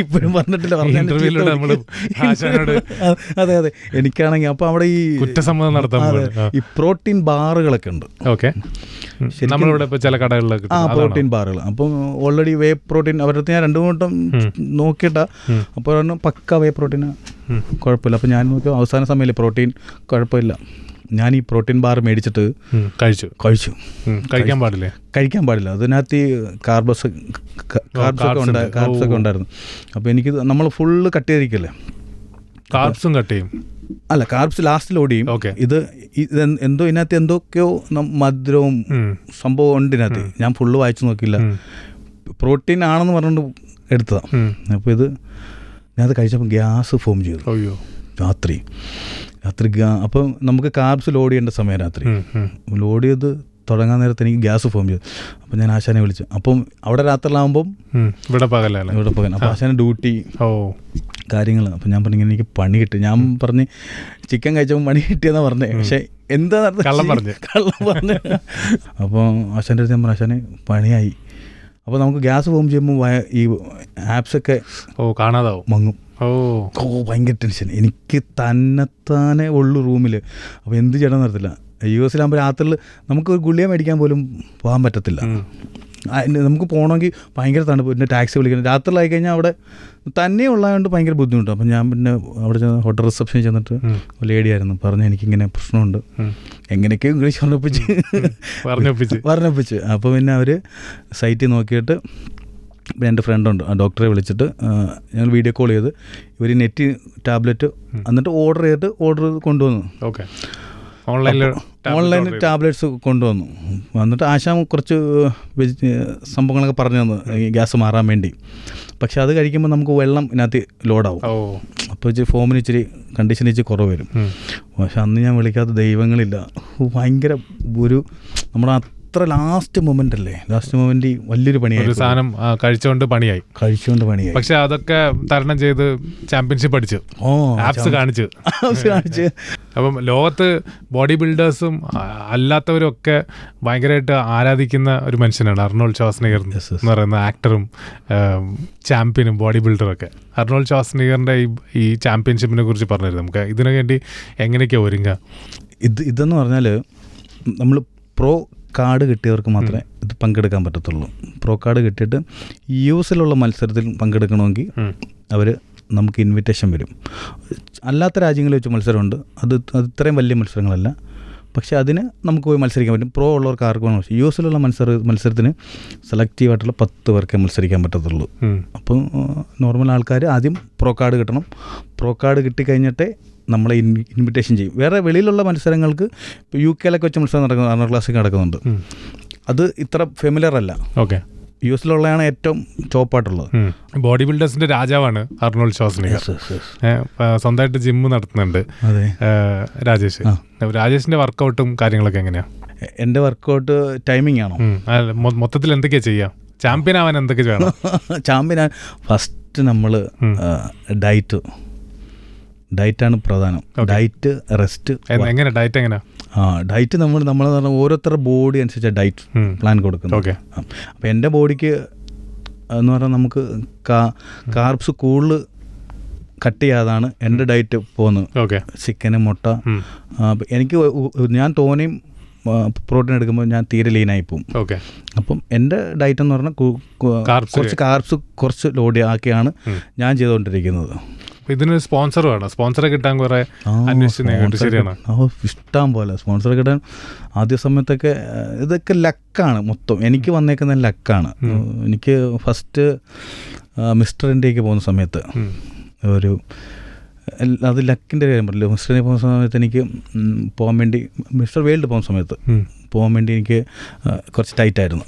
ഇപ്പോഴും പറഞ്ഞിട്ടില്ല. അതെ അതെ. എനിക്കാണെങ്കിൽ അപ്പോൾ അവിടെ ഈ കുറ്റസമ്മതം നടത്താൻ ഈ പ്രോട്ടീൻ ബാറുകളൊക്കെ ഉണ്ട്. ഓക്കെ. നമ്മളിവിടെ ചില കടകളിലൊക്കെ ആ പ്രോട്ടീൻ ബാറുകൾ. അപ്പം ഓൾറെഡി വേ പ്രോട്ടീൻ അവരുടെ അടുത്ത് ഞാൻ രണ്ടു മൂട്ടം നോക്കിയിട്ടാ. അപ്പോൾ പക്ക വേ പ്രോട്ടീൻ. കുഴപ്പമില്ല. അപ്പോൾ ഞാൻ നോക്കി അവസാന സമയത്ത് പ്രോട്ടീൻ കുഴപ്പമില്ല. ഞാൻ ഈ പ്രോട്ടീൻ ബാർ മേടിച്ചിട്ട് കഴിച്ചു. കഴിച്ചു. കഴിക്കാൻ പാടില്ല? കഴിക്കാൻ പാടില്ല. അതിനകത്ത് ഈ കാർബസ് കാർബ്സ് ഒക്കെ ഉണ്ടായി. കാർബ്സ് ഒക്കെ ഉണ്ടായിരുന്നു. അപ്പോൾ എനിക്ക് നമ്മൾ ഫുള്ള് കട്ട് ചെയ്തിരിക്കല്ലേ? കാർബ്സും കട്ട് ചെയ്യും. അല്ല കാർബ്സ് ലാസ്റ്റ് ലോഡ് ചെയ്യും. ഇത് ഇത് എന്തോ ഇതിനകത്ത് എന്തൊക്കെയോ മധുരവും സംഭവം ഉണ്ട് ഇതിനകത്ത്. ഞാൻ ഫുള്ള് വായിച്ചു നോക്കില്ല പ്രോട്ടീൻ ആണെന്ന് പറഞ്ഞുകൊണ്ട് എടുത്തതാണ്. അപ്പോൾ ഇത് ഞാനത് കഴിച്ചപ്പോൾ ഗ്യാസ് ഫോം ചെയ്തു. രാത്രി. രാത്രി അപ്പം നമുക്ക് കാർബ്സ് ലോഡ് ചെയ്യേണ്ട സമയം രാത്രി. ലോഡ് ചെയ്ത് തുടങ്ങാൻ നേരത്ത് എനിക്ക് ഗ്യാസ് ഫോം ചെയ്തു. അപ്പം ഞാൻ ആശാനെ വിളിച്ചു. അപ്പം അവിടെ രാത്രിയിലാവുമ്പം. ഇവിടെ പകലല്ലേ ഇവിടെ പകൽ അപ്പം ആശാന ഡ്യൂട്ടി ഓ. കാര്യങ്ങൾ. അപ്പം ഞാൻ പറഞ്ഞു എനിക്ക് പണി കിട്ടി. ഞാൻ പറഞ്ഞ് ചിക്കൻ കഴിച്ചപ്പോൾ പണി കിട്ടിയെന്നാണ് പറഞ്ഞത് പക്ഷേ എന്താ? കള്ളം പറഞ്ഞു. കള്ളം പറഞ്ഞു. അപ്പോൾ ആശാന്റെ അടുത്ത് ഞാൻ പറഞ്ഞു ആശാനെ പണിയായി. അപ്പോൾ നമുക്ക് ഗ്യാസ് ഫോം ചെയ്യുമ്പോൾ ഈ ആപ്സൊക്കെ ഓ കാണാതാവും. മങ്ങും. ഓ. ഓ ഭയങ്കര ടെൻഷൻ എനിക്ക് തന്നെത്താനെ ഉള്ളു റൂമിൽ അപ്പോൾ എന്ത് ചെയ്യണം നടത്തില്ല? യു എസിലാകുമ്പോൾ രാത്രിയിൽ നമുക്ക് ഒരു ഗുളിക മേടിക്കാൻ പോലും പോകാൻ പറ്റത്തില്ല. നമുക്ക് പോകണമെങ്കിൽ ഭയങ്കര തണുപ്പ്. പിന്നെ ടാക്സി വിളിക്കണം. രാത്രിയിലായി കഴിഞ്ഞാൽ അവിടെ തന്നെ ഉള്ളതുകൊണ്ട് ഭയങ്കര ബുദ്ധിമുട്ടും. അപ്പം ഞാൻ പിന്നെ അവിടെ ചെന്ന് ഹോട്ടൽ റിസപ്ഷനിൽ ചെന്നിട്ട് ഉം. ലേഡി ആയിരുന്നു. പറഞ്ഞു എനിക്കിങ്ങനെ പ്രശ്നമുണ്ട്. ഉം. എങ്ങനെയൊക്കെയോ ഇംഗ്ലീഷ് പറഞ്ഞൊപ്പിച്ച്. പറഞ്ഞൊപ്പിച്ച്. പറഞ്ഞൊപ്പിച്ച്. അപ്പോൾ പിന്നെ അവർ സൈറ്റിൽ നോക്കിയിട്ട് പിന്നെ എന്റെ ഫ്രണ്ടുണ്ട് ആ ഡോക്ടറെ വിളിച്ചിട്ട് ഞങ്ങൾ വീഡിയോ കോൾ ചെയ്ത് ഇവർ നെറ്റ് ടാബ്ലറ്റ് എന്നിട്ട് ഓർഡർ ചെയ്തിട്ട് ഓർഡർ കൊണ്ടുവന്നു. ഓക്കെ ഓൺലൈനിൽ ഓൺലൈൻ ടാബ്ലറ്റ്സ് കൊണ്ടുവന്നു. എന്നിട്ട് ആശാം കുറച്ച് വെജ് സംഭവങ്ങളൊക്കെ പറഞ്ഞു തന്നു ഈ ഗ്യാസ് മാറാൻ വേണ്ടി. പക്ഷെ അത് കഴിക്കുമ്പോൾ നമുക്ക് വെള്ളം ഇതിനകത്ത് ലോഡാവും അപ്പോൾ ഇച്ചിരി ഫോമിന് ഇച്ചിരി കണ്ടീഷൻ ഇച്ചിരി കുറവ് വരും. പക്ഷെ അന്ന് ഞാൻ വിളിക്കാത്ത ദൈവങ്ങളില്ല. ഭയങ്കര ഒരു നമ്മുടെ അത്ര ലാസ്റ്റ് മൊമെന്റ് അല്ലേ? ലാസ്റ്റ് മൊമെന്റ് വലിയൊരു പണിയായി. സാധനം കഴിച്ചുകൊണ്ട് പണിയായി. കഴിച്ചുകൊണ്ട് പണിയായി. പക്ഷെ അതൊക്കെ തരണം ചെയ്ത് ചാമ്പ്യൻഷിപ്പ് അടിച്ചു. ഓ ആപ്സ് കാണിച്ചു. ആപ്സ് കാണിച്ച്. അപ്പം ലോകത്ത് ബോഡി ബിൽഡേഴ്സും അല്ലാത്തവരും ഒക്കെ ഭയങ്കരമായിട്ട് ആരാധിക്കുന്ന ഒരു മനുഷ്യനാണ് അർണോൾഡ് ഷോസ്നിഗർ. എന്ന് പറയുന്ന ആക്ടറും ചാമ്പ്യനും ബോഡി ബിൽഡറും ഒക്കെ. അർണോൾഡ് ഷോസ്നിഗറിന്റെ ഈ ഈ ചാമ്പ്യൻഷിപ്പിനെ കുറിച്ച് പറഞ്ഞിരുന്നു നമുക്ക് ഇതിനു വേണ്ടി എങ്ങനെയൊക്കെയാണ് ഒരുങ്ങുക? ഇത് ഇതെന്ന് പറഞ്ഞാൽ നമ്മൾ പ്രോ കാർഡ് കിട്ടിയവർക്ക് മാത്രമേ ഇത് പങ്കെടുക്കാൻ പറ്റത്തുള്ളൂ. പ്രോ കാർഡ് കിട്ടിയിട്ട് യുഎസിലുള്ള മത്സരത്തിൽ പങ്കെടുക്കണമെങ്കിൽ. അവർ നമുക്ക് ഇൻവിറ്റേഷൻ വരും. അല്ലാത്ത രാജ്യങ്ങളിൽ വെച്ച് മത്സരമുണ്ട്. അത് അത് ഇത്രയും വലിയ മത്സരങ്ങളല്ല. പക്ഷേ അതിന് നമുക്ക് പോയി മത്സരിക്കാൻ പറ്റും. പ്രോ ഉള്ളവർക്ക് ആർക്കും വേണം. യു എസിലുള്ള മത്സര മത്സരത്തിന് സെലക്റ്റീവായിട്ടുള്ള പത്ത് പേർക്കേ മത്സരിക്കാൻ പറ്റത്തുള്ളൂ. അപ്പം അപ്പോൾ നോർമൽ ആൾക്കാർ ആദ്യം പ്രോ കാർഡ് കിട്ടണം. പ്രോ കാർഡ് കിട്ടിക്കഴിഞ്ഞിട്ടേ നമ്മളെ ഇൻവിറ്റേഷൻ ചെയ്യും. വേറെ വെളിയിലുള്ള മത്സരങ്ങൾക്ക് ഇപ്പോൾ യു കെയിലൊക്കെ വെച്ച് മത്സരം നടക്കുന്നു അർണർ ക്ലാസ്സിൽ നടക്കുന്നുണ്ട്. അത് ഇത്ര ഫെമിലർ അല്ല. ഓക്കെ യു എസിലുള്ളതാണ് ഏറ്റവും ടോപ്പായിട്ടുള്ളത്. ബോഡി ബിൽഡേഴ്സിന്റെ രാജാവാണ് അർണോൾഡ് ഷോസ്നിഗർ ഏ, സ്വന്തമായിട്ട് ജിമ്മ് നടത്തുന്നുണ്ട്. രാജേഷ്. രാജേഷിന്റെ വർക്കൗട്ടും കാര്യങ്ങളൊക്കെ എങ്ങനെയാ? എന്റെ എന്റെ വർക്കൗട്ട് ടൈമിംഗ് ആണോ മൊത്തത്തിൽ എന്തൊക്കെയാ ചെയ്യാ? ചാമ്പ്യൻ ആവാൻ എന്തൊക്കെ ചെയ്യണം ചാമ്പ്യൻ ഫസ്റ്റ് നമ്മൾ ഡയറ്റ് ഡയറ്റാണ് പ്രധാനം. ഡയറ്റ് റെസ്റ്റ് എങ്ങനെ? ഡയറ്റ് എങ്ങനെ? ആ ഡയറ്റ് നമ്മൾ നമ്മൾ പറഞ്ഞാൽ ഓരോരുത്തരുടെ ബോഡി അനുസരിച്ച് ഡയറ്റ് പ്ലാൻ കൊടുക്കുന്നത്. ഓക്കെ അപ്പോൾ എന്റെ ബോഡിക്ക് എന്ന് പറഞ്ഞാൽ നമുക്ക് കാർബ്സ് കൂടുതൽ കട്ട് ചെയ്യാതാണ് എന്റെ ഡയറ്റ് പോകുന്നത് ഓക്കെ ചിക്കന് മുട്ട. അപ്പൊ എനിക്ക് ഞാൻ തോനെയും പ്രോട്ടീൻ എടുക്കുമ്പോൾ ഞാൻ തീരെ ലീനായി പോകും ഓക്കെ അപ്പം എന്റെ ഡയറ്റ് എന്ന് പറഞ്ഞാൽ. കുറച്ച് കാർബ്സ് കുറച്ച് ലോഡ് ആക്കിയാണ് ഞാൻ ചെയ്തുകൊണ്ടിരിക്കുന്നത്. അപ്പൊ ഇതിന് സ്പോൺസർ വേണം. സ്പോൺസറെ കിട്ടാൻ കുറെ അന്വേഷിച്ച് ശരിയാണ്? ഇഷ്ടം പോലെ. സ്പോൺസർ കിട്ടാൻ ആദ്യ സമയത്തൊക്കെ ഇതൊക്കെ ലക്കാണ് മൊത്തം. എനിക്ക് വന്നേക്കുന്ന ലക്കാണ്. എനിക്ക് ഫസ്റ്റ് മിസ്റ്റർ ഇന്ത്യയ്ക്ക് പോകുന്ന സമയത്ത് ഒരു അത് ലക്കിന്റെ കാര്യം പറഞ്ഞില്ല? മിസ്റ്റർ ഇന്ത്യ പോകുന്ന സമയത്ത് എനിക്ക് പോകാൻ വേണ്ടി മിസ്റ്റർ വേൾഡ് പോകുന്ന സമയത്ത് പോകാൻ വേണ്ടി എനിക്ക് കുറച്ച് ടൈറ്റായിരുന്നു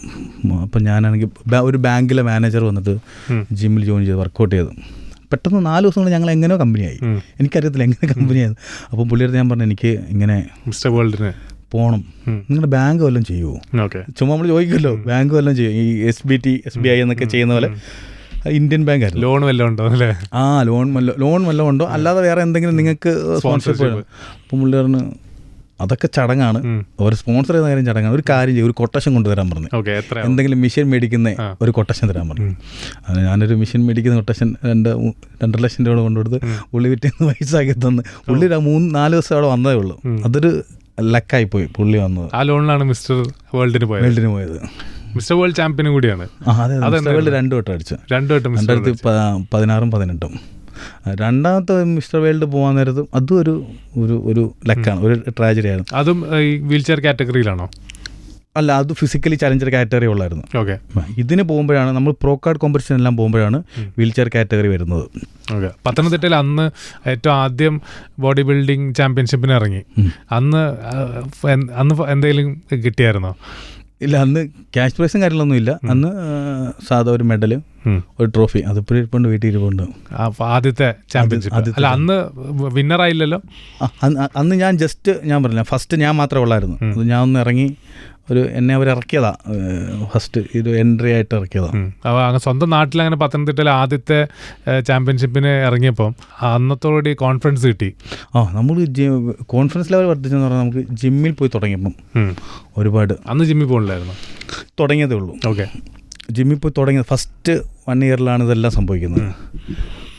അപ്പം ഞാനാണെങ്കിൽ ഒരു ബാങ്കിലെ മാനേജർ വന്നിട്ട് ജിമ്മിൽ ജോയിൻ ചെയ്ത് വർക്കൗട്ട് ചെയ്തു. പെട്ടെന്ന് നാല് ദിവസം കൊണ്ട് ഞങ്ങൾ എങ്ങനെയോ കമ്പനിയായി. എനിക്കറിയത്തില്ല എങ്ങനെ കമ്പനിയായിരുന്നു അപ്പം പുള്ളിയുടെ ഞാൻ പറഞ്ഞു എനിക്ക് ഇങ്ങനെ മിസ്റ്റർ വേൾഡിന് പോകണം നിങ്ങളുടെ ബാങ്ക് വല്ലതും ചെയ്യുമോ ചുമ്മാ നമ്മൾ ചോദിക്കുമല്ലോ ബാങ്ക് വല്ലതും ചെയ്യും? ഈ S B T S B I എന്നൊക്കെ ചെയ്യുന്ന പോലെ ഇന്ത്യൻ ബാങ്ക് ആയിരുന്നു. ലോൺ വല്ലതും ഉണ്ടോ അല്ലേ? ആ ലോൺ വല്ല ലോൺ വല്ലതും ഉണ്ടോ? അല്ലാതെ വേറെ എന്തെങ്കിലും നിങ്ങൾക്ക് സ്പോൺസർഷിപ്പ്. അപ്പം പുള്ളി പറഞ്ഞു അതൊക്കെ ചടങ്ങാണ്. ഒരു സ്പോൺസർ ചെയ്യുന്ന കാര്യം ചടങ്ങാണ്. ഒരു കാര്യം ചെയ്യും ഒരു കൊട്ടേഷൻ കൊണ്ടുവരാൻ പറഞ്ഞു. എന്തെങ്കിലും മെഷീൻ മേടിക്കുന്ന ഒരു കൊട്ടേഷൻ തരാൻ പറഞ്ഞു. അങ്ങനെ അത് ഞാനൊരു മെഷീൻ മേടിക്കുന്ന കൊട്ടേഷൻ രണ്ട് രണ്ടര ലക്ഷം രൂപ കൊണ്ടുകൊടുത്ത്. പുള്ളി വിറ്റേന്ന് പൈസ ആക്കി തന്ന്. പുള്ളി മൂന്ന് നാല് ദിവസം അവിടെ വന്നതേ ഉള്ളൂ. അതൊരു ലക്കായി പോയി പുള്ളി വന്നത്. ആ ലോണിലാണ് മിസ്റ്റർ വേൾഡിന് പോയത്. വേൾഡിന് പോയത്. മിസ്റ്റർ വേൾഡ് ചാമ്പ്യനും കൂടിയാണ്. അതെ അതെന്തായിരുന്നു? മിസ്റ്റർ വേൾഡ് രണ്ടു വട്ടം അടിച്ചു. രണ്ടു വട്ടം രണ്ടായിരത്തി പതിനാറും പതിനെട്ടും. രണ്ടാമത്തെ മിസ്റ്റർ വേൾഡ് പോകാൻ നേരത്തും അതും ഒരു ഒരു ഒരു ലക്കാണ് ഒരു ട്രാജഡി ആയിരുന്നു. അതും ഈ വീൽചെയർ കാറ്റഗറിയിലാണോ അല്ല അത് ഫിസിക്കലി ചലഞ്ചർ കാറ്റഗറി ഉള്ളായിരുന്നു. ഓക്കെ ഇതിന് പോകുമ്പോഴാണ് നമ്മൾ പ്രോ കാർഡ് കോമ്പറ്റീഷൻ എല്ലാം പോകുമ്പോഴാണ് വീൽചെയർ വീൽ ചെയർ കാറ്റഗറി വരുന്നത്. ഓക്കെ പത്തനംതിട്ടയിൽ അന്ന് ഏറ്റവും ആദ്യം ബോഡി ബിൽഡിംഗ് ചാമ്പ്യൻഷിപ്പിന് ഇറങ്ങി അന്ന് അന്ന് എന്തെങ്കിലും കിട്ടിയായിരുന്നോ? ഇല്ല അന്ന് ക്യാഷ് പ്രൈസും കാര്യങ്ങളൊന്നും ഇല്ല അന്ന് സാധാ ഒരു മെഡൽ. ഒരു ട്രോഫി. അതിപ്പോഴും ഇരിപ്പുണ്ട് വീട്ടിൽ ഇരിപ്പുണ്ട്. ആദ്യത്തെ ചാമ്പ്യൻഷിപ്പ് അല്ല അന്ന് വിന്നർ ആയില്ലല്ലോ? അന്ന് ഞാൻ ജസ്റ്റ് ഞാൻ പറഞ്ഞില്ല ഫസ്റ്റ് ഞാൻ മാത്രമേ ഉള്ളായിരുന്നു. അത് ഞാൻ ഒന്ന് ഇറങ്ങി ഒരു എന്നെ അവർ ഇറക്കിയതാ. ഫസ്റ്റ് ഇത് എൻട്രി ആയിട്ട് ഇറക്കിയതാ. ഉം. അപ്പൊ അങ്ങ് സ്വന്തം നാട്ടിൽ അങ്ങനെ പത്തനംതിട്ടയിലെ ആദ്യത്തെ ചാമ്പ്യൻഷിപ്പിന് ഇറങ്ങിയപ്പോൾ അന്നത്തോടുകൂടി കോൺഫിഡൻസ് കിട്ടി. ആ നമ്മൾ കോൺഫിഡൻസ് ലെവൽ വർദ്ധിച്ചെന്ന് പറഞ്ഞാൽ നമുക്ക് ജിമ്മിൽ പോയി തുടങ്ങിയപ്പം ഒരുപാട്. അന്ന് ജിമ്മിൽ പോകണില്ലായിരുന്നു തുടങ്ങിയതേ ഉള്ളൂ. ഓക്കെ ജിമ്മിൽ പോയി തുടങ്ങിയ ഫസ്റ്റ് വൺ ഇയറിലാണ് ഇതെല്ലാം സംഭവിക്കുന്നത്.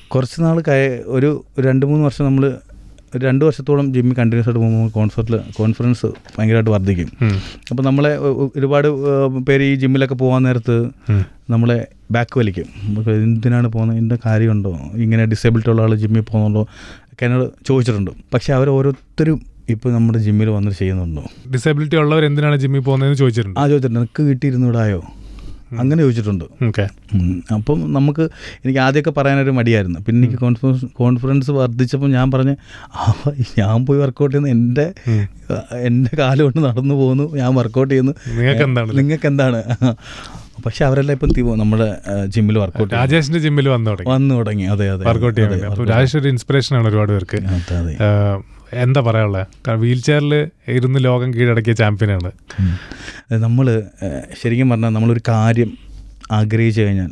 കുറച്ച് നാൾ കയ ഒരു രണ്ട് മൂന്ന് വർഷം നമ്മൾ രണ്ട് വർഷത്തോളം ജിമ്മി കണ്ടിന്യൂസ് ആയിട്ട് പോകുമ്പോൾ കോൺസെർട്ടിൽ കോൺഫിഡൻസ് ഭയങ്കരമായിട്ട് വർദ്ധിക്കും. അപ്പോൾ നമ്മളെ ഒരുപാട് പേര് ഈ ജിമ്മിലൊക്കെ പോകാൻ നേരത്ത് നമ്മളെ ബാക്ക് വലിക്കും. എന്തിനാണ് പോകുന്നത് ഇതിന്റെ കാര്യമുണ്ടോ? ഇങ്ങനെ ഡിസേബിലിറ്റി ഉള്ള ആൾ ജിമ്മിൽ പോകുന്നുണ്ടോ? ഒക്കെ എന്നോട് ചോദിച്ചിട്ടുണ്ട്. പക്ഷേ അവർ ഓരോരുത്തരും ഇപ്പോൾ നമ്മുടെ ജിമ്മിൽ വന്നിട്ട് ചെയ്യുന്നുണ്ടോ? ഡിസേബിലിറ്റി ഉള്ളവർ എന്തിനാണ് ജിമ്മിൽ പോകുന്നതെന്ന് ചോദിച്ചിട്ടുണ്ട്. ആ ചോദിച്ചിട്ടുണ്ട്. നിനക്ക് വീട്ടിലിരുന്നൂടായോ അങ്ങനെ ചോദിച്ചിട്ടുണ്ട്. അപ്പം നമുക്ക് എനിക്ക് ആദ്യമൊക്കെ പറയാനൊരു മടിയായിരുന്നു. പിന്നെ എനിക്ക് കോൺഫിഡൻസ് കോൺഫിഡൻസ് വർദ്ധിച്ചപ്പോൾ ഞാൻ പറഞ്ഞ് ഞാൻ പോയി വർക്കൗട്ട് ചെയ്യുന്ന എന്റെ എന്റെ കാലുകൊണ്ട് നടന്നു പോകുന്നു ഞാൻ വർക്കൗട്ട് ചെയ്യുന്നു. നിങ്ങൾക്ക് എന്താണ്? നിങ്ങൾക്ക് എന്താണ്? പക്ഷെ അവരെല്ലാം ഇപ്പം നമ്മുടെ ജിമ്മിൽ വർക്കൗട്ട് രാജേഷിന്റെ ജിമ്മിൽ വന്നു തുടങ്ങി. വന്നു തുടങ്ങി. അതെ അതെ. വർക്കൗട്ട് ചെയ്യാൻ രാജേഷ് ഒരു ഇൻസ്പിറേഷൻ ആണ് ഒരുപാട് പേർക്ക്. എന്താ പറയാനുള്ളത് വീൽ ചെയറിൽ ഇരുന്ന് ലോകം കീഴടക്കിയ ചാമ്പ്യനാണ്. നമ്മൾ ശരിക്കും പറഞ്ഞാൽ നമ്മളൊരു കാര്യം ആഗ്രഹിച്ചു കഴിഞ്ഞാൽ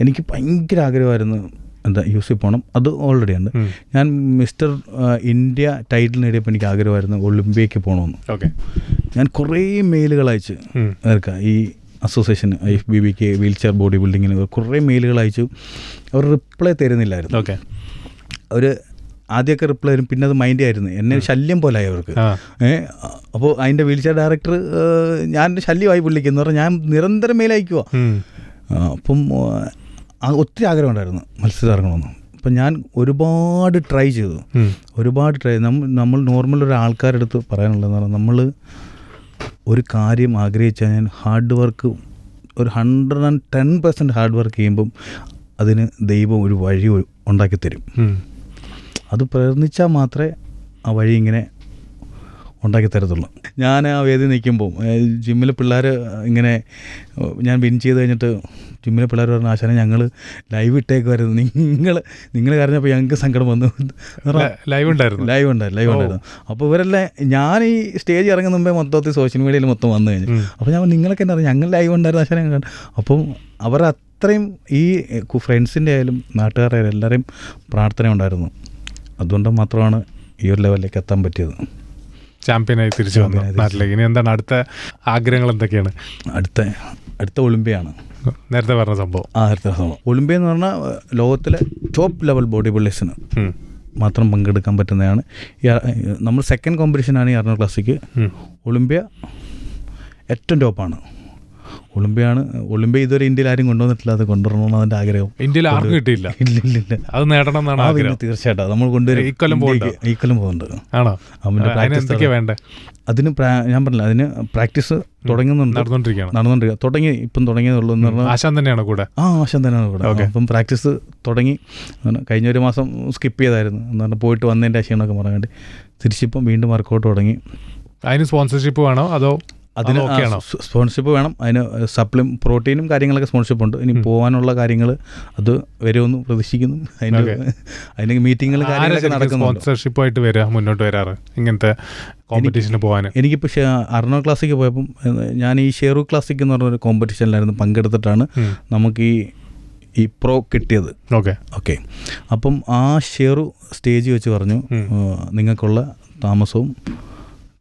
എനിക്ക് ഭയങ്കര ആഗ്രഹമായിരുന്നു എന്താ യു സി പോകണം. അത് ഓൾറെഡി ഉണ്ട്. ഞാൻ മിസ്റ്റർ ഇന്ത്യ ടൈറ്റിൽ നേടിയപ്പോൾ എനിക്ക് ആഗ്രഹമായിരുന്നു ഒളിമ്പിയയ്ക്ക് പോകണമെന്ന്. ഓക്കെ. ഞാൻ കുറേ മെയിലുകൾ അയച്ചു നേർക്കാം. ഈ അസോസിയേഷൻ എഫ് ബി ബിക്ക് വീൽ ചെയർ ബോഡി ബിൽഡിങ്ങിന് കുറേ മെയിലുകൾ അയച്ചു. അവർ റിപ്ലൈ തരുന്നില്ലായിരുന്നു. ഓക്കെ. അവർ ആദ്യമൊക്കെ റിപ്ലൈ വരും പിന്നെ അത് മൈൻഡ് ആയിരുന്നു. എന്നെ ശല്യം ആയി അവർക്ക്. ഏഹ് അപ്പോൾ അതിന്റെ വീൽ ചെയർ ഡയറക്ടർ ഞാൻ ശല്യമായി പുള്ളിക്ക്. എന്ന് പറഞ്ഞാൽ ഞാൻ നിരന്തരം മേലയക്കുക അപ്പം ഒത്തിരി ആഗ്രഹം ഉണ്ടായിരുന്നു മത്സരം ഇറങ്ങണമെന്ന് അപ്പം ഞാൻ ഒരുപാട് ട്രൈ ചെയ്തു. ഒരുപാട് ട്രൈ നമ്മൾ നമ്മൾ നോർമൽ ഒരു ആൾക്കാരുടെ അടുത്ത് പറയാനുള്ളതെന്ന് പറഞ്ഞാൽ നമ്മൾ ഒരു കാര്യം ആഗ്രഹിച്ചാൽ ഞാൻ ഹാർഡ് വർക്ക് ഒരു hundred and ten percent hard work ചെയ്യുമ്പം അതിന് ദൈവം ഒരു വഴി ഉണ്ടാക്കി തരും. അത് പ്രയത്നിച്ചാൽ മാത്രമേ ആ വഴി ഇങ്ങനെ ഉണ്ടാക്കി തരത്തുള്ളൂ. ഞാൻ ആ വേദി നിൽക്കുമ്പോൾ ജിമ്മിൽ പിള്ളേർ ഇങ്ങനെ ഞാൻ വിൻ ചെയ്ത് കഴിഞ്ഞിട്ട് ജിമ്മിലെ പിള്ളേർ പറഞ്ഞ ആശാനെ ഞങ്ങൾ ലൈവ് ഇട്ടേക്കുമായിരുന്നു നിങ്ങൾ നിങ്ങൾ കരഞ്ഞപ്പോൾ ഞങ്ങൾക്ക് സങ്കടം വന്നു. ലൈവ് ഉണ്ടായിരുന്നു. ലൈവ് ഉണ്ടായിരുന്നു ലൈവ് ഉണ്ടായിരുന്നു. അപ്പോൾ ഇവരെല്ലാം ഞാൻ ഈ സ്റ്റേജ് ഇറങ്ങുന്ന മുമ്പേ മൊത്തത്തിൽ സോഷ്യൽ മീഡിയയിൽ മൊത്തം വന്നു കഴിഞ്ഞു. അപ്പോൾ ഞാൻ നിങ്ങളൊക്കെ എന്താ ഞങ്ങൾ ലൈവ് ഉണ്ടായിരുന്നു ആശാനെ. കണ്ടു അപ്പം അവർ അത്രയും ഈ ഫ്രണ്ട്സിന്റെ ആയാലും നാട്ടുകാരായാലും എല്ലാവരെയും പ്രാർത്ഥന ഉണ്ടായിരുന്നു. അതുകൊണ്ട് മാത്രമാണ് ഈ ഒരു ലെവലിലേക്ക് എത്താൻ പറ്റിയത്. ചാമ്പ്യനായി തിരിച്ചു വന്നു. നാട്ടിലേക്ക്. ഇനി എന്താണ് അടുത്ത ആഗ്രഹങ്ങൾ എന്തൊക്കെയാണ്? അടുത്ത അടുത്ത ഒളിമ്പിയാണ് നേരത്തെ പറഞ്ഞ സംഭവം. ആ അടുത്ത സംഭവം. ഒളിമ്പിയ എന്ന് പറഞ്ഞാൽ ലോകത്തിലെ ടോപ്പ് ലെവൽ ബോഡി ബിൽഡേഴ്സിന് മാത്രം പങ്കെടുക്കാൻ പറ്റുന്നതാണ്. നമ്മൾ സെക്കൻഡ് കോമ്പറ്റീഷനാണ് ഈ അറുന്നൂറ് ക്ലാസ്സിക്ക് ഒളിമ്പ്യ ഏറ്റവും ടോപ്പാണ് ഒളിമ്പ്യാണ് ഒളിമ്പ്യ ഇതുവരെ ഇന്ത്യയിൽ ആരും കൊണ്ടുവന്നിട്ടില്ല അത് കൊണ്ടുവരണമെന്ന് അതിന്റെ ആഗ്രഹം. ഇന്ത്യയിൽ ആർക്കും കിട്ടിയില്ല. ഇല്ല ഇല്ല ഇല്ല. അത് നേടണം എന്നാണ് ആഗ്രഹം. തീർച്ചയായിട്ടും. നമ്മൾ കൊണ്ടുവരും. ഈക്കൊല്ലം ഇന്ത്യയ്ക്ക് ഈ കൊല്ലം പോകുന്നുണ്ട് ആണോ? അവന്റെ പ്രാക്ടീസ് വേണ്ടേ? അതിന് ഞാൻ പറഞ്ഞില്ല അതിന് പ്രാക്ടീസ് തുടങ്ങുന്നുണ്ട്. നടന്നുകൊണ്ടിരിക്കുകയാണ്. നടന്നുകൊണ്ടിരിക്കുക. തുടങ്ങി ഇപ്പം തുടങ്ങിയതുള്ളൂ എന്ന് പറഞ്ഞാൽ ആശാൻ തന്നെയാണ് കൂടെ? ആ ആശാൻ തന്നെയാണ് കൂടെ. ഓക്കെ. അപ്പം പ്രാക്ടീസ് തുടങ്ങി. കഴിഞ്ഞ ഒരു മാസം സ്കിപ്പ് ചെയ്തായിരുന്നു. എന്ന് പറഞ്ഞാൽ പോയിട്ട് വന്നതിന്റെ ക്ഷീണമൊക്കെ പറയാൻ വേണ്ടി. തിരിച്ചിപ്പം വീണ്ടും വർക്കൗട്ട് തുടങ്ങി. അതിന് സ്പോൺസർഷിപ്പ് വേണോ? അതോ അതിന് സ്പോൺഷിപ്പ് വേണം. അതിന് സപ്ലിം പ്രോട്ടീനും കാര്യങ്ങളൊക്കെ സ്പോൺസർഷിപ്പ് ഉണ്ട്. ഇനി പോകാനുള്ള കാര്യങ്ങൾ അത് വരുമെന്ന് പ്രതീക്ഷിക്കുന്നു. അതിന്. അതിന് മീറ്റിങ്ങുകൾ കാര്യങ്ങളൊക്കെ സ്പോൺസർഷിപ്പായിട്ട് വരിക മുന്നോട്ട് വരാറ്? ഇങ്ങനത്തെ കോമ്പറ്റീഷന് പോകാൻ എനിക്കിപ്പോൾ അർണോ ക്ലാസ്സിക്ക് പോയപ്പം ഞാൻ ഈ ഷെയറു ക്ലാസിക് എന്ന് പറഞ്ഞൊരു കോമ്പറ്റീഷനിലായിരുന്നു പങ്കെടുത്തിട്ടാണ് നമുക്ക് ഈ ഈ പ്രോ കിട്ടിയത്. ഓക്കെ. ഓക്കെ. അപ്പം ആ ഷെയറു സ്റ്റേജ് വെച്ച് പറഞ്ഞു നിങ്ങൾക്കുള്ള താമസവും